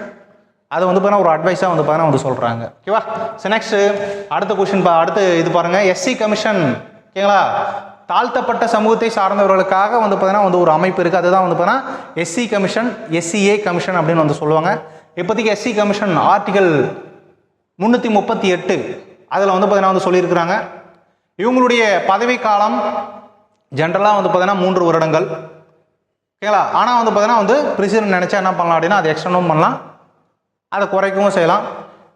A: அதை வந்து பார்த்தீங்கன்னா ஒரு அட்வைஸாக வந்து பார்த்தீங்கன்னா வந்து சொல்கிறாங்க ஓகேவா சரி நெக்ஸ்ட்டு அடுத்த கொஷின் பா அடுத்து இது பாருங்கள் எஸ்சி கமிஷன் ஓகேங்களா? தாழ்த்தப்பட்ட சமூகத்தை சார்ந்தவர்களுக்காக வந்து பார்த்தீங்கன்னா வந்து ஒரு அமைப்பு இருக்குது அதுதான் வந்து பார்த்தீங்கன்னா எஸ்சி கமிஷன் எஸ்சிஏ கமிஷன் அப்படின்னு வந்து சொல்லுவாங்க. இப்போதைக்கு எஸ்சி கமிஷன் ஆர்டிகல் முந்நூற்றி முப்பத்தி எட்டு அதில் வந்து பார்த்தீங்கன்னா வந்து சொல்லியிருக்கிறாங்க. இவங்களுடைய பதவி காலம் ஜென்ரலாக வந்து பார்த்தீங்கன்னா மூன்று வருடங்கள். ஓகேங்களா? ஆனால் வந்து பார்த்தீங்கன்னா வந்து பிரசிடென்ட் நினச்சா என்ன பண்ணலாம் அப்படின்னா அதை எக்ஸ்டெண்டும் பண்ணலாம். அதை குறைக்கவும் செய்யலாம்.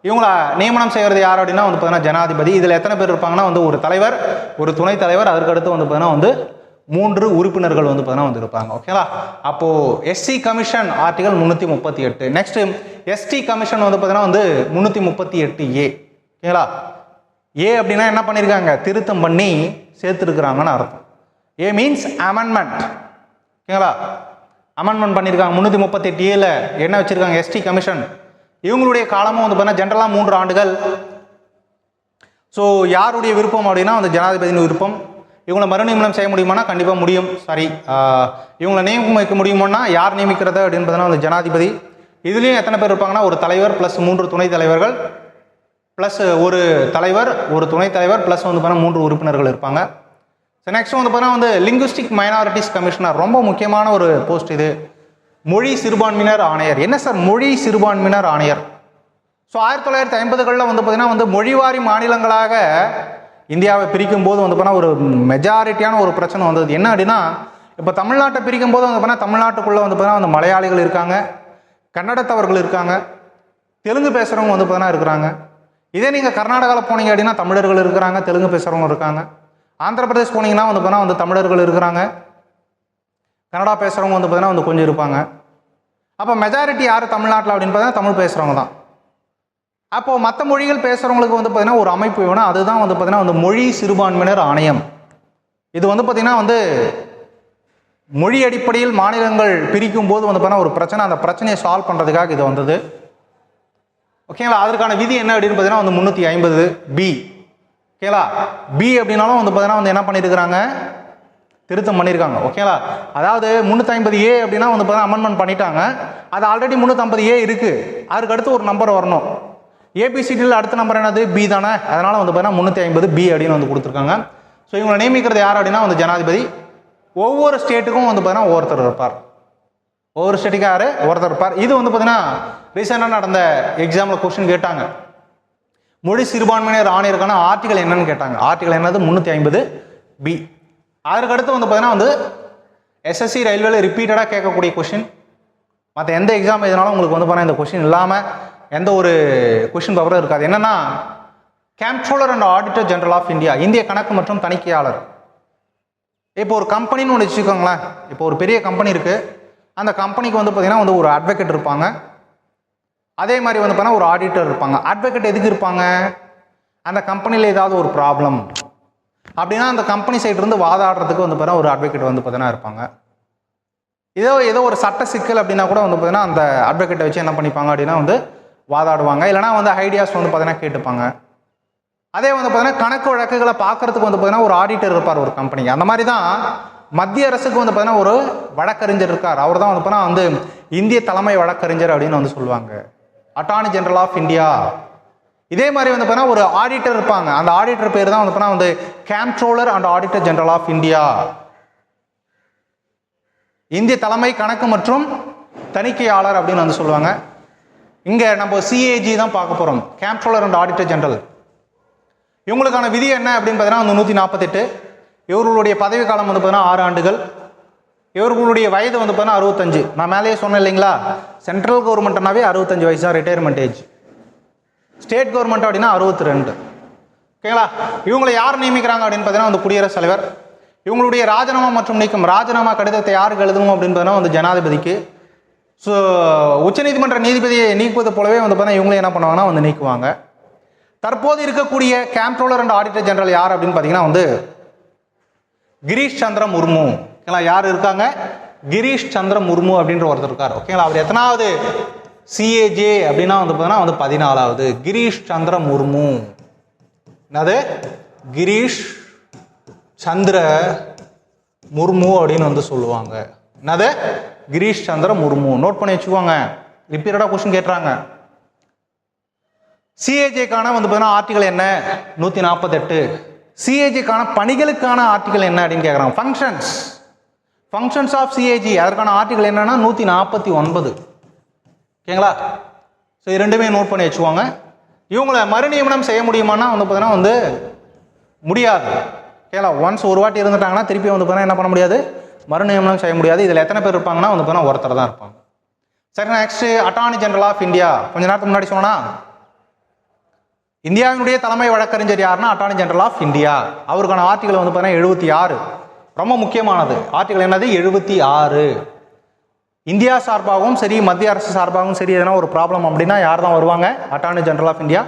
A: இவங்கள நியமனம் செய்கிறது யார் அப்படின்னா வந்து பார்த்தீங்கன்னா ஜனாதிபதி. இதில் எத்தனை பேர் இருப்பாங்கன்னா வந்து ஒரு தலைவர் ஒரு துணைத் தலைவர். அதற்கு அடுத்து வந்து பார்த்தீங்கன்னா வந்து மூன்று உறுப்பினர்கள் வந்து பார்த்தீங்கன்னா வந்து இருப்பாங்க ஓகேங்களா அப்போது எஸ்டி கமிஷன் ஆர்டிகல் முந்நூற்றி முப்பத்தி எட்டு. நெக்ஸ்ட் எஸ்டி கமிஷன் வந்து பார்த்தீங்கன்னா வந்து முந்நூற்றி முப்பத்தி எட்டு ஏ ஓகேங்களா ஏ அப்படின்னா என்ன பண்ணியிருக்காங்க திருத்தம் பண்ணி சேர்த்துருக்குறாங்கன்னு அர்த்தம். ஏ மீன்ஸ் அமெண்ட்மெண்ட் ஓகேங்களா அமெண்ட்மெண்ட் பண்ணியிருக்காங்க முந்நூற்றி முப்பத்தி எட்டு ஏல என்ன வச்சுருக்காங்க? எஸ்டி கமிஷன் இவங்களுடைய காலமும் வந்து பார்த்தீங்கன்னா ஜென்ரலாக மூன்று ஆண்டுகள். ஸோ யாருடைய விருப்பம் அப்படின்னா அந்த ஜனாதிபதியின் விருப்பம். இவங்களை மறுநியமனம் செய்ய முடியுமானா? கண்டிப்பாக முடியும். சாரி இவங்களை நியமிக்க முடியுமோன்னா யார் நியமிக்கிறது அப்படின்னு பார்த்தீங்கன்னா அந்த ஜனாதிபதி. இதுலேயும் எத்தனை பேர் இருப்பாங்கன்னா? ஒரு தலைவர் ப்ளஸ் மூன்று துணைத் தலைவர்கள். ப்ளஸ் ஒரு தலைவர் ஒரு துணைத் தலைவர் ப்ளஸ் வந்து பார்த்தீங்கன்னா மூன்று உறுப்பினர்கள் இருப்பாங்க. ஸோ நெக்ஸ்ட் வந்து பார்த்தீங்கன்னா வந்து லிங்குஸ்டிக் மைனாரிட்டிஸ் கமிஷனர் ரொம்ப முக்கியமான ஒரு போஸ்ட் இது. மொழி சிறுபான்மையினர் ஆணையர். என்ன சார் மொழி சிறுபான்மையினர் ஆணையர். ஸோ ஆயிரத்தி தொள்ளாயிரத்தி ஐம்பதுகளில் வந்து பார்த்தீங்கன்னா வந்து மொழிவாரி மாநிலங்களாக இந்தியாவை பிரிக்கும் போது வந்து பார்த்தீங்கன்னா ஒரு மெஜாரிட்டியான ஒரு பிரச்சனை வந்தது. என்ன அப்படின்னா இப்போ தமிழ்நாட்டை பிரிக்கும் போது வந்து பார்த்தீங்கன்னா தமிழ்நாட்டுக்குள்ளே வந்து பார்த்தீங்கன்னா வந்து மலையாளிகள் இருக்காங்க கன்னடத்தவர்கள் இருக்காங்க தெலுங்கு பேசுகிறவங்க வந்து பார்த்தீங்கன்னா இருக்கிறாங்க. இதே நீங்கள் கர்நாடகாவில் போனீங்க அப்படின்னா தமிழர்கள் இருக்கிறாங்க தெலுங்கு பேசுகிறவங்க இருக்காங்க. ஆந்திர பிரதேஷ் போனீங்கன்னா வந்து பார்த்தீங்கன்னா வந்து தமிழர்கள் இருக்கிறாங்க. கன்னடா பேசுகிறவங்க வந்து பார்த்தீங்கன்னா வந்து கொஞ்சம் இருப்பாங்க. அப்போ மெஜாரிட்டி யார் தமிழ்நாட்டில் அப்படின்னு பார்த்தீங்கன்னா தமிழ் பேசுகிறவங்க தான் அப்போது மற்ற மொழிகள் பேசுகிறவங்களுக்கு வந்து பார்த்தீங்கன்னா ஒரு அமைப்பு வேணும். அதுதான் வந்து பார்த்தீங்கன்னா வந்து மொழி சிறுபான்மையினர் ஆணையம். இது வந்து பார்த்திங்கன்னா வந்து மொழி அடிப்படையில் மாநிலங்கள் பிரிக்கும் போது வந்து பார்த்தீங்கன்னா ஒரு பிரச்சனை. அந்த பிரச்சனையை சால்வ் பண்ணுறதுக்காக இது வந்தது. ஓகேங்களா அதற்கான விதி என்ன அப்படின்னு பார்த்தீங்கன்னா வந்து முந்நூற்றி ஐம்பது பி ஓகேங்களா பி அப்படின்னாலும் வந்து பார்த்தீங்கன்னா வந்து என்ன பண்ணியிருக்கிறாங்க? திருத்தம் பண்ணியிருக்காங்க. ஓகேங்களா அதாவது முந்நூற்றி ஐம்பது ஏ அப்படின்னா வந்து பார்த்தீங்கன்னா அமெண்ட்மெண்ட் பண்ணிட்டாங்க. அது ஆல்ரெடி முந்நூற்றம்பது ஏ இருக்குது அதுக்கு அடுத்து ஒரு நம்பர் வரணும். ஏபிசிடியில் அடுத்த நம்பர் என்னது? பி தானே. அதனால் வந்து பார்த்தீங்கன்னா முந்நூற்றி ஐம்பது பி அப்படின்னு வந்து கொடுத்துருக்காங்க. ஸோ இவங்களை நியமிக்கிறது யார் அப்படின்னா வந்து ஜனாதிபதி. ஒவ்வொரு ஸ்டேட்டுக்கும் வந்து பார்த்தீங்கன்னா ஒவ்வொருத்தர் இருப்பார். ஒவ்வொரு ஸ்டேட்டுக்கு யார்? ஒருத்தர் இருப்பார். இது வந்து பார்த்தீங்கன்னா ரீசெண்டாக நடந்த எக்ஸாமில் கொஸ்டின் கேட்டாங்க. மொழி சிறுபான்மையினர் ஆணையருக்கான ஆர்டிகல் என்னன்னு கேட்டாங்க. ஆர்டிகல் என்னது? முந்நூற்றி ஐம்பது பி அதற்கு அடுத்து வந்து பார்த்தீங்கன்னா வந்து எஸ்எஸ்சி ரயில்வேல ரிப்பீட்டடாக கேட்கக்கூடிய கொஷின் மற்ற எந்த எக்ஸாம் எதுனாலும் உங்களுக்கு வந்து பார்த்தீங்கன்னா இந்த கொஷின் இல்லாமல் எந்த ஒரு கொஷின் பவரும் இருக்காது. என்னன்னா comptroller and auditor general of India இந்திய கணக்கு மற்றும் தணிக்கையாளர். இப்போ ஒரு கம்பெனின்னு ஒன்று வச்சுக்கோங்களேன். இப்போ ஒரு பெரிய கம்பெனி இருக்குது அந்த கம்பெனிக்கு வந்து பார்த்திங்கன்னா வந்து ஒரு அட்வொகேட் இருப்பாங்க. அதே மாதிரி வந்து பார்த்தீங்கன்னா ஒரு ஆடிட்டர் இருப்பாங்க. அட்வொகேட் எதுக்கு இருப்பாங்க? அந்த கம்பெனியில் ஏதாவது ஒரு ப்ராப்ளம் அப்படின்னா அந்த கம்பெனி சைட்லேருந்து வாதாடுறதுக்கு வந்து பார்த்தீங்கன்னா ஒரு அட்வொகேட் வந்து பார்த்தீங்கன்னா இருப்பாங்க. ஏதோ ஏதோ ஒரு சட்ட சிக்கல் அப்படின்னா கூட வந்து பார்த்தீங்கன்னா அந்த அட்வொகேட்டை வச்சு என்ன பண்ணிப்பாங்க அப்படின்னா வந்து வாதாடுவாங்க. இல்லைனா வந்து ஐடியாஸ் வந்து பார்த்தீங்கன்னா கேட்டுப்பாங்க. அதே வந்து பார்த்தீங்கன்னா கணக்கு வழக்குகளை பார்க்கறதுக்கு வந்து பார்த்தீங்கன்னா ஒரு ஆடிட்டர் இருப்பார் ஒரு கம்பெனிக்கு அந்த மாதிரி தான் மத்திய அரசுக்கு வந்து பார்த்தீங்கன்னா ஒரு வழக்கறிஞர் இருக்கார். அவர் தான் வந்து பார்த்தீங்கன்னா வந்து இந்திய தலைமை வழக்கறிஞர் அப்படின்னு வந்து சொல்லுவாங்க. அட்டார்னி ஜெனரல் ஆஃப் இந்தியா இதே மாதிரி வந்து பார்த்தீங்கன்னா ஒரு ஆடிட்டர் இருப்பாங்க. அந்த ஆடிட்டர் பேர் தான் வந்து பார்த்தீங்கன்னா வந்து comptroller and auditor general of India இந்திய தலைமை கணக்கு மற்றும் தணிக்கையாளர் அப்படின்னு வந்து சொல்லுவாங்க. இங்கே நம்ம சிஏஜி தான் பார்க்க போகிறோம் கேம்ப்ரோலர் அண்ட் ஆடிட்டர் ஜெனரல் இவங்களுக்கான விதி என்ன அப்படின்னு பார்த்தீங்கன்னா வந்து நூற்றி நாற்பத்தெட்டு இவர்களுடைய பதவி காலம் வந்து பார்த்தீங்கன்னா ஆறு ஆண்டுகள். இவர்களுடைய வயது வந்து பார்த்தீங்கன்னா அறுபத்தஞ்சு. நான் மேலேயே சொன்னேன் இல்லைங்களா? சென்ட்ரல் கவர்மெண்ட்னாவே அறுபத்தஞ்சு வயசு தான் ரிட்டையர்மெண்ட் ஏஜ் ஸ்டேட் கவர்மெண்ட் அப்படின்னா அறுபத்தி ரெண்டு ஓகேங்களா? இவங்களை யார் நியமிக்கிறாங்க அப்படின்னு பார்த்தீங்கன்னா வந்து குடியரசுத் தலைவர். இவங்களுடைய ராஜினாமா மற்றும் நீக்கம். ராஜினாமா கடிதத்தை யாருக்கு எழுதணும் அப்படின்னு பார்த்தீங்கன்னா வந்து ஜனாதிபதிக்கு. ஸோ உச்சநீதிமன்ற நீதிபதியை நீக்குவது போலவே வந்து பார்த்தீங்கன்னா இவங்களே என்ன பண்ணுவாங்கன்னா வந்து நீக்குவாங்க. தற்போது இருக்கக்கூடிய கேம்ப்ரோலர் அண்ட் ஆடிட்டர் ஜெனரல் யார் அப்படின்னு பார்த்தீங்கன்னா வந்து கிரீஷ் சந்திர முர்மு. ஓகேங்களா? யார் இருக்காங்க? கிரீஷ் சந்திர முர்மு அப்படின்ற ஒருத்தர் இருக்கார். ஓகேங்களா? அவர் எத்தனாவது? சிஏஜே அப்படின்னா வந்து பார்த்தீங்கன்னா வந்து பதினாலாவது. கிரீஷ் சந்திர முர்மு. என்னது? கிரீஷ் சந்திர முர்மு அப்படின்னு வந்து சொல்லுவாங்க. என்னது? கிரீஷ் சந்திர முர்மு. நோட் பண்ணி வச்சுக்கோங்க. ரிப்பீட்டடாக கொஸ்டின் கேட்டுறாங்க சிஏஜேக்கான வந்து பார்த்தீங்கன்னா ஆர்டிகல் என்ன? நூற்றி நாற்பத்தெட்டு சிஏஜிக்கான பணிகளுக்கான ஆர்டிகல் என்ன அப்படின்னு கேட்குறாங்க. ஃபங்க்ஷன்ஸ் ஃபங்க்ஷன்ஸ் ஆஃப் சிஏஜி அதற்கான ஆர்டிகல் என்னன்னா நூற்றி நாற்பத்தி ஒன்பது ஓகேங்களா ஸோ இது ரெண்டுமே நோட் பண்ணி வச்சுக்கோங்க. இவங்களை மறுநியமனம் செய்ய முடியுமானா வந்து பார்த்தீங்கன்னா வந்து முடியாது. ஓகேங்களா ஒன்ஸ் ஒரு வாட்டி இருந்துட்டாங்கன்னா திருப்பி வந்து பார்த்தீங்கன்னா என்ன பண்ண முடியாது? மறுநியமனம் செய்ய முடியாது. இதில் எத்தனை பேர் இருப்பாங்கன்னா வந்து பார்த்தீங்கன்னா ஒருத்தர் தான் இருப்பாங்க. சரி next attorney general of India கொஞ்ச நேரத்துக்கு முன்னாடி சொன்னா இந்தியாவினுடைய தலைமை வழக்கறிஞர் யாருன்னா அட்டார்னி ஜெனரல் ஆஃப் இந்தியா அவருக்கான ஆர்டிகல் வந்து பார்த்தீங்கன்னா எழுபத்தி ஆறு. ரொம்ப முக்கியமானது. ஆர்டிகல் என்னது? எழுபத்தி ஆறு. இந்தியா சார்பாகவும் சரி மத்திய அரசு சார்பாகவும் சரி எதனா ஒரு ப்ராப்ளம் அப்படின்னா யார் தான் வருவாங்க? Attorney general of India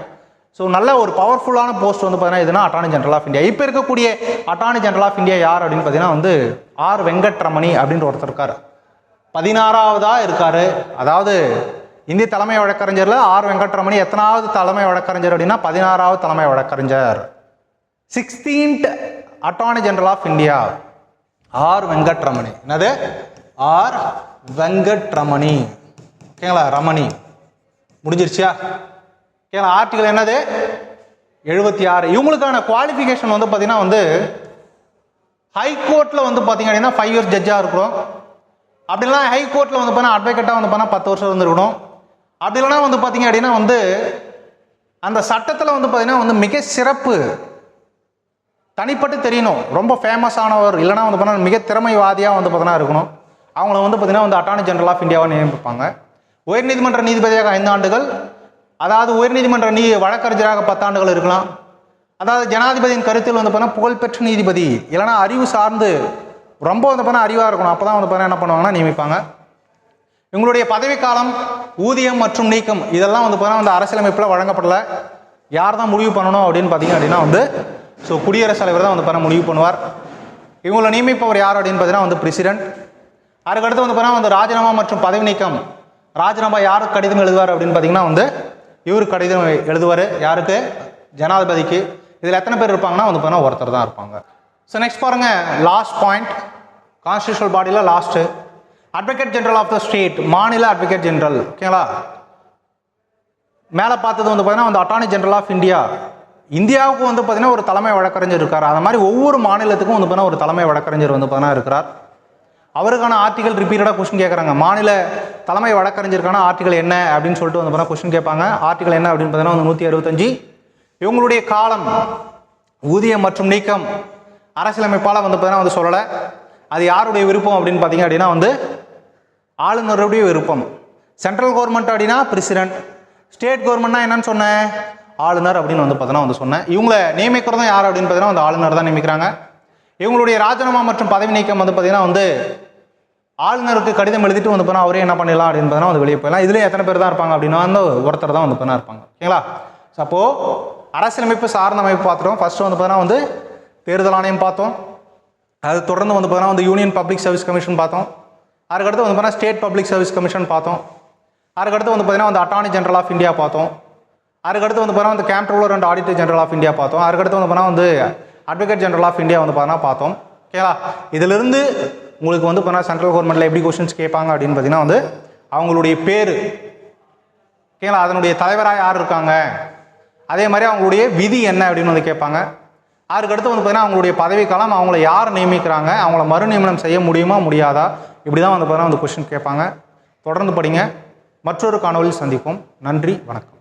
A: so நல்ல ஒரு பவர்ஃபுல்லான போஸ்ட் வந்து பார்த்தீங்கன்னா எதுனா அட்டார்னி ஜெனரல் ஆஃப் இந்தியா இப்போ இருக்கக்கூடிய அட்டார்னி ஜென்ரல் ஆஃப் இந்தியா யார் அப்படின்னு பார்த்தீங்கன்னா வந்து ஆர் வெங்கட்ரமணி அப்படின்ற ஒருத்தர் இருக்கார். பதினாறாவதா இருக்கார். அதாவது இந்திய தலைமை வழக்கறிஞரில் ஆர் வெங்கட்ரமணி எத்தனாவது தலைமை வழக்கறிஞர் அப்படின்னா பதினாறாவது தலைமை வழக்கறிஞர். Sixteenth attorney general of India R Venkataramani. என்னது? ஆர் வெங்கட்ரமணி. ஓகேங்களா? ரமணி. முடிஞ்சிருச்சியா? ஓகேங்களா ஆர்டிகல் என்னது? எழுபத்தி ஆறு. இவங்களுக்கான குவாலிஃபிகேஷன் வந்து பார்த்தீங்கன்னா வந்து ஹைகோர்ட்டில் வந்து பார்த்தீங்க அப்படின்னா ஃபைவ் இயர்ஸ் ஜட்ஜாக இருக்கிறோம் அப்படி இல்லைனா ஹைகோர்ட்டில் வந்து பார்த்தா அட்வொகேட்டாக வந்து பார்த்தா பத்து வருஷம் இருந்திருக்கணும். அப்படி இல்லைனா வந்து பார்த்தீங்க அப்படின்னா வந்து அந்த சட்டத்தில் வந்து பார்த்தீங்கன்னா வந்து மிக சிறப்பு தனிப்பட்டு தெரியணும். ரொம்ப ஃபேமஸ் ஆனவர் இல்லைனா வந்து பார்த்தீங்கன்னா மிக திறமைவாதியாக வந்து பார்த்தீங்கன்னா இருக்கணும். அவங்கள வந்து பார்த்தீங்கன்னா வந்து அட்டார்னி ஜெனரல் ஆஃப் இந்தியாவை நியமிப்பாங்க. உயர்நீதிமன்ற நீதிபதியாக ஐந்து ஆண்டுகள் அதாவது உயர்நீதிமன்ற நீ வழக்கறிஞராக பத்தாண்டுகள் இருக்கலாம். அதாவது ஜனாதிபதியின் கருத்தில் வந்து பார்த்தீங்கன்னா புகழ்பெற்ற நீதிபதி. இல்லைனா அறிவு சார்ந்து ரொம்ப வந்து பார்த்தா அறிவாக இருக்கணும். அப்போ தான் வந்து பார்த்தா என்ன பண்ணுவாங்கன்னா நியமிப்பாங்க. இவங்களுடைய பதவிக்காலம் ஊதியம் மற்றும் நீக்கம் இதெல்லாம் வந்து பார்த்தீங்கன்னா வந்து அரசியலமைப்பில் வழங்கப்படல. யார் தான் முடிவு பண்ணணும் அப்படின்னு பார்த்தீங்க அப்படின்னா வந்து ஸோ குடியரசுத் தலைவர் தான் வந்து பார்த்தா முடிவு பண்ணுவார். இவங்களை நியமிப்பவர் யார் அப்படின்னு பார்த்தீங்கன்னா வந்து பிரசிடென்ட் அதுக்கடுத்து வந்து பார்த்தீங்கன்னா வந்து ராஜினாமா மற்றும் பதவி நீக்கம். ராஜினாமா யாருக்கு கடிதம் எழுதுவார் அப்படின்னு பார்த்தீங்கன்னா வந்து இவருக்கு கடிதம் எழுதுவார். யாருக்கு? ஜனாதிபதிக்கு. இதில் எத்தனை பேர் இருப்பாங்கன்னா வந்து பார்த்தீங்கன்னா ஒருத்தர் தான் இருப்பாங்க. ஸோ நெக்ஸ்ட் பாருங்கள் லாஸ்ட் பாயிண்ட் கான்ஸ்டியூஷனல் பாடியில் last advocate general of the state மாநில அட்வொகேட் ஜென்ரல் ஓகேங்களா மேலே பார்த்தது வந்து பார்த்தீங்கன்னா வந்து அட்டார்னி ஜென்ரல் ஆஃப் இந்தியா இந்தியாவுக்கு வந்து பார்த்தீங்கன்னா ஒரு தலைமை வழக்கறிஞர் இருக்கார். அந்த மாதிரி ஒவ்வொரு மாநிலத்துக்கும் வந்து பார்த்தீங்கன்னா ஒரு தலைமை வழக்கறிஞர் வந்து பார்த்தீங்கன்னா இருக்கிறார். அவருக்கான ஆர்டிகல் ரிப்பீட்டடாக கொஸ்டின் கேட்குறாங்க மாநில தலைமை வழக்கறிஞருக்கான ஆர்டிகல் என்ன அப்படின்னு சொல்லிட்டு வந்து பார்த்தா கொஸ்டின் கேட்பாங்க. ஆர்டிகல் என்ன அப்படின்னு பார்த்தீங்கன்னா வந்து நூற்றி அறுபத்தஞ்சு இவங்களுடைய காலம் ஊதியம் மற்றும் நீக்கம் அரசியலமைப்பால் வந்து பார்த்தீங்கன்னா வந்து சொல்லலை. அது யாருடைய விருப்பம் அப்படின்னு பார்த்தீங்க அப்படின்னா வந்து ஆளுநருடைய விருப்பம். சென்ட்ரல் கவர்மெண்ட் அப்படின்னா பிரசிடென்ட் ஸ்டேட் கவர்மெண்ட்னா என்னன்னு சொன்னேன் ஆளுநர் அப்படின்னு வந்து பார்த்தீங்கன்னா வந்து சொன்னேன் இவங்களை நியமிக்கிறதும் யார் அப்படின்னு பார்த்தீங்கன்னா வந்து ஆளுநர் தான் நியமிக்கிறாங்க. இவங்களுடைய ராஜினாமா மற்றும் பதவி நீக்கம் வந்து பார்த்தீங்கன்னா வந்து ஆளுநருக்கு கடிதம் எழுதிட்டு வந்து போனால் அவரே என்ன பண்ணிடலாம் அப்படின்னு பார்த்தீங்கன்னா வந்து வெளியே போயிடலாம். இதுல எத்தனை பேர் தான் இருப்பாங்க அப்படின்னா வந்து ஒருத்தர் தான் வந்து பார்த்தீங்கன்னா இருப்பாங்க. ஓகேங்களா? ஸோ அப்போ அரசியலமைப்பு சார்ந்த அமைப்பு பார்த்துட்டோம். ஃபர்ஸ்ட் வந்து பார்த்தீங்கன்னா வந்து தேர்தல் ஆணையம் பார்த்தோம். அது தொடர்ந்து வந்து பார்த்தீங்கன்னா வந்து யூனியன் பப்ளிக் சர்வீஸ் கமிஷன் பார்த்தோம். அதுக்கடுத்து வந்து பார்த்தீங்கன்னா ஸ்டேட் பப்ளிக் சர்வீஸ் கமிஷன் பார்த்தோம். அதுக்கடுத்து வந்து பார்த்தீங்கன்னா வந்து அட்டார்னி ஜென்ரல் ஆஃப் இந்தியா பார்த்தோம். அதுக்கடுத்து வந்து பார்த்தீங்கன்னா வந்து comptroller and auditor general of India பார்த்தோம். அதுக்கடுத்து வந்து பார்த்தீங்கன்னா வந்து அட்வொகேட் ஜென்ரல் ஆஃப் இந்தியா வந்து பார்த்தீங்கன்னா பார்த்தோம். ஓகேவா இதிலிருந்து உங்களுக்கு வந்து பார்த்தீங்கன்னா சென்ட்ரல் கவர்மெண்ட்டில் எப்படி கொஸ்டின்ஸ் கேட்பாங்க அப்படின்னு பார்த்தீங்கன்னா வந்து அவங்களுடைய பேர். ஓகேங்களா அதனுடைய தலைவராக யார் இருக்காங்க? அதே மாதிரி அவங்களுடைய விதி என்ன அப்படின்னு வந்து கேட்பாங்க. அதுக்கடுத்து வந்து பார்த்தீங்கன்னா அவங்களுடைய பதவிக்காலம் அவங்கள யார் நியமிக்கிறாங்க? அவங்கள மறுநியமனம் செய்ய முடியுமா முடியாதா? இப்படி தான் வந்து பார்த்தீங்கன்னா வந்து கொஸ்டின் கேட்பாங்க. தொடர்ந்து படிங்க. மற்றொரு காணொலியில் சந்திப்போம். நன்றி வணக்கம்.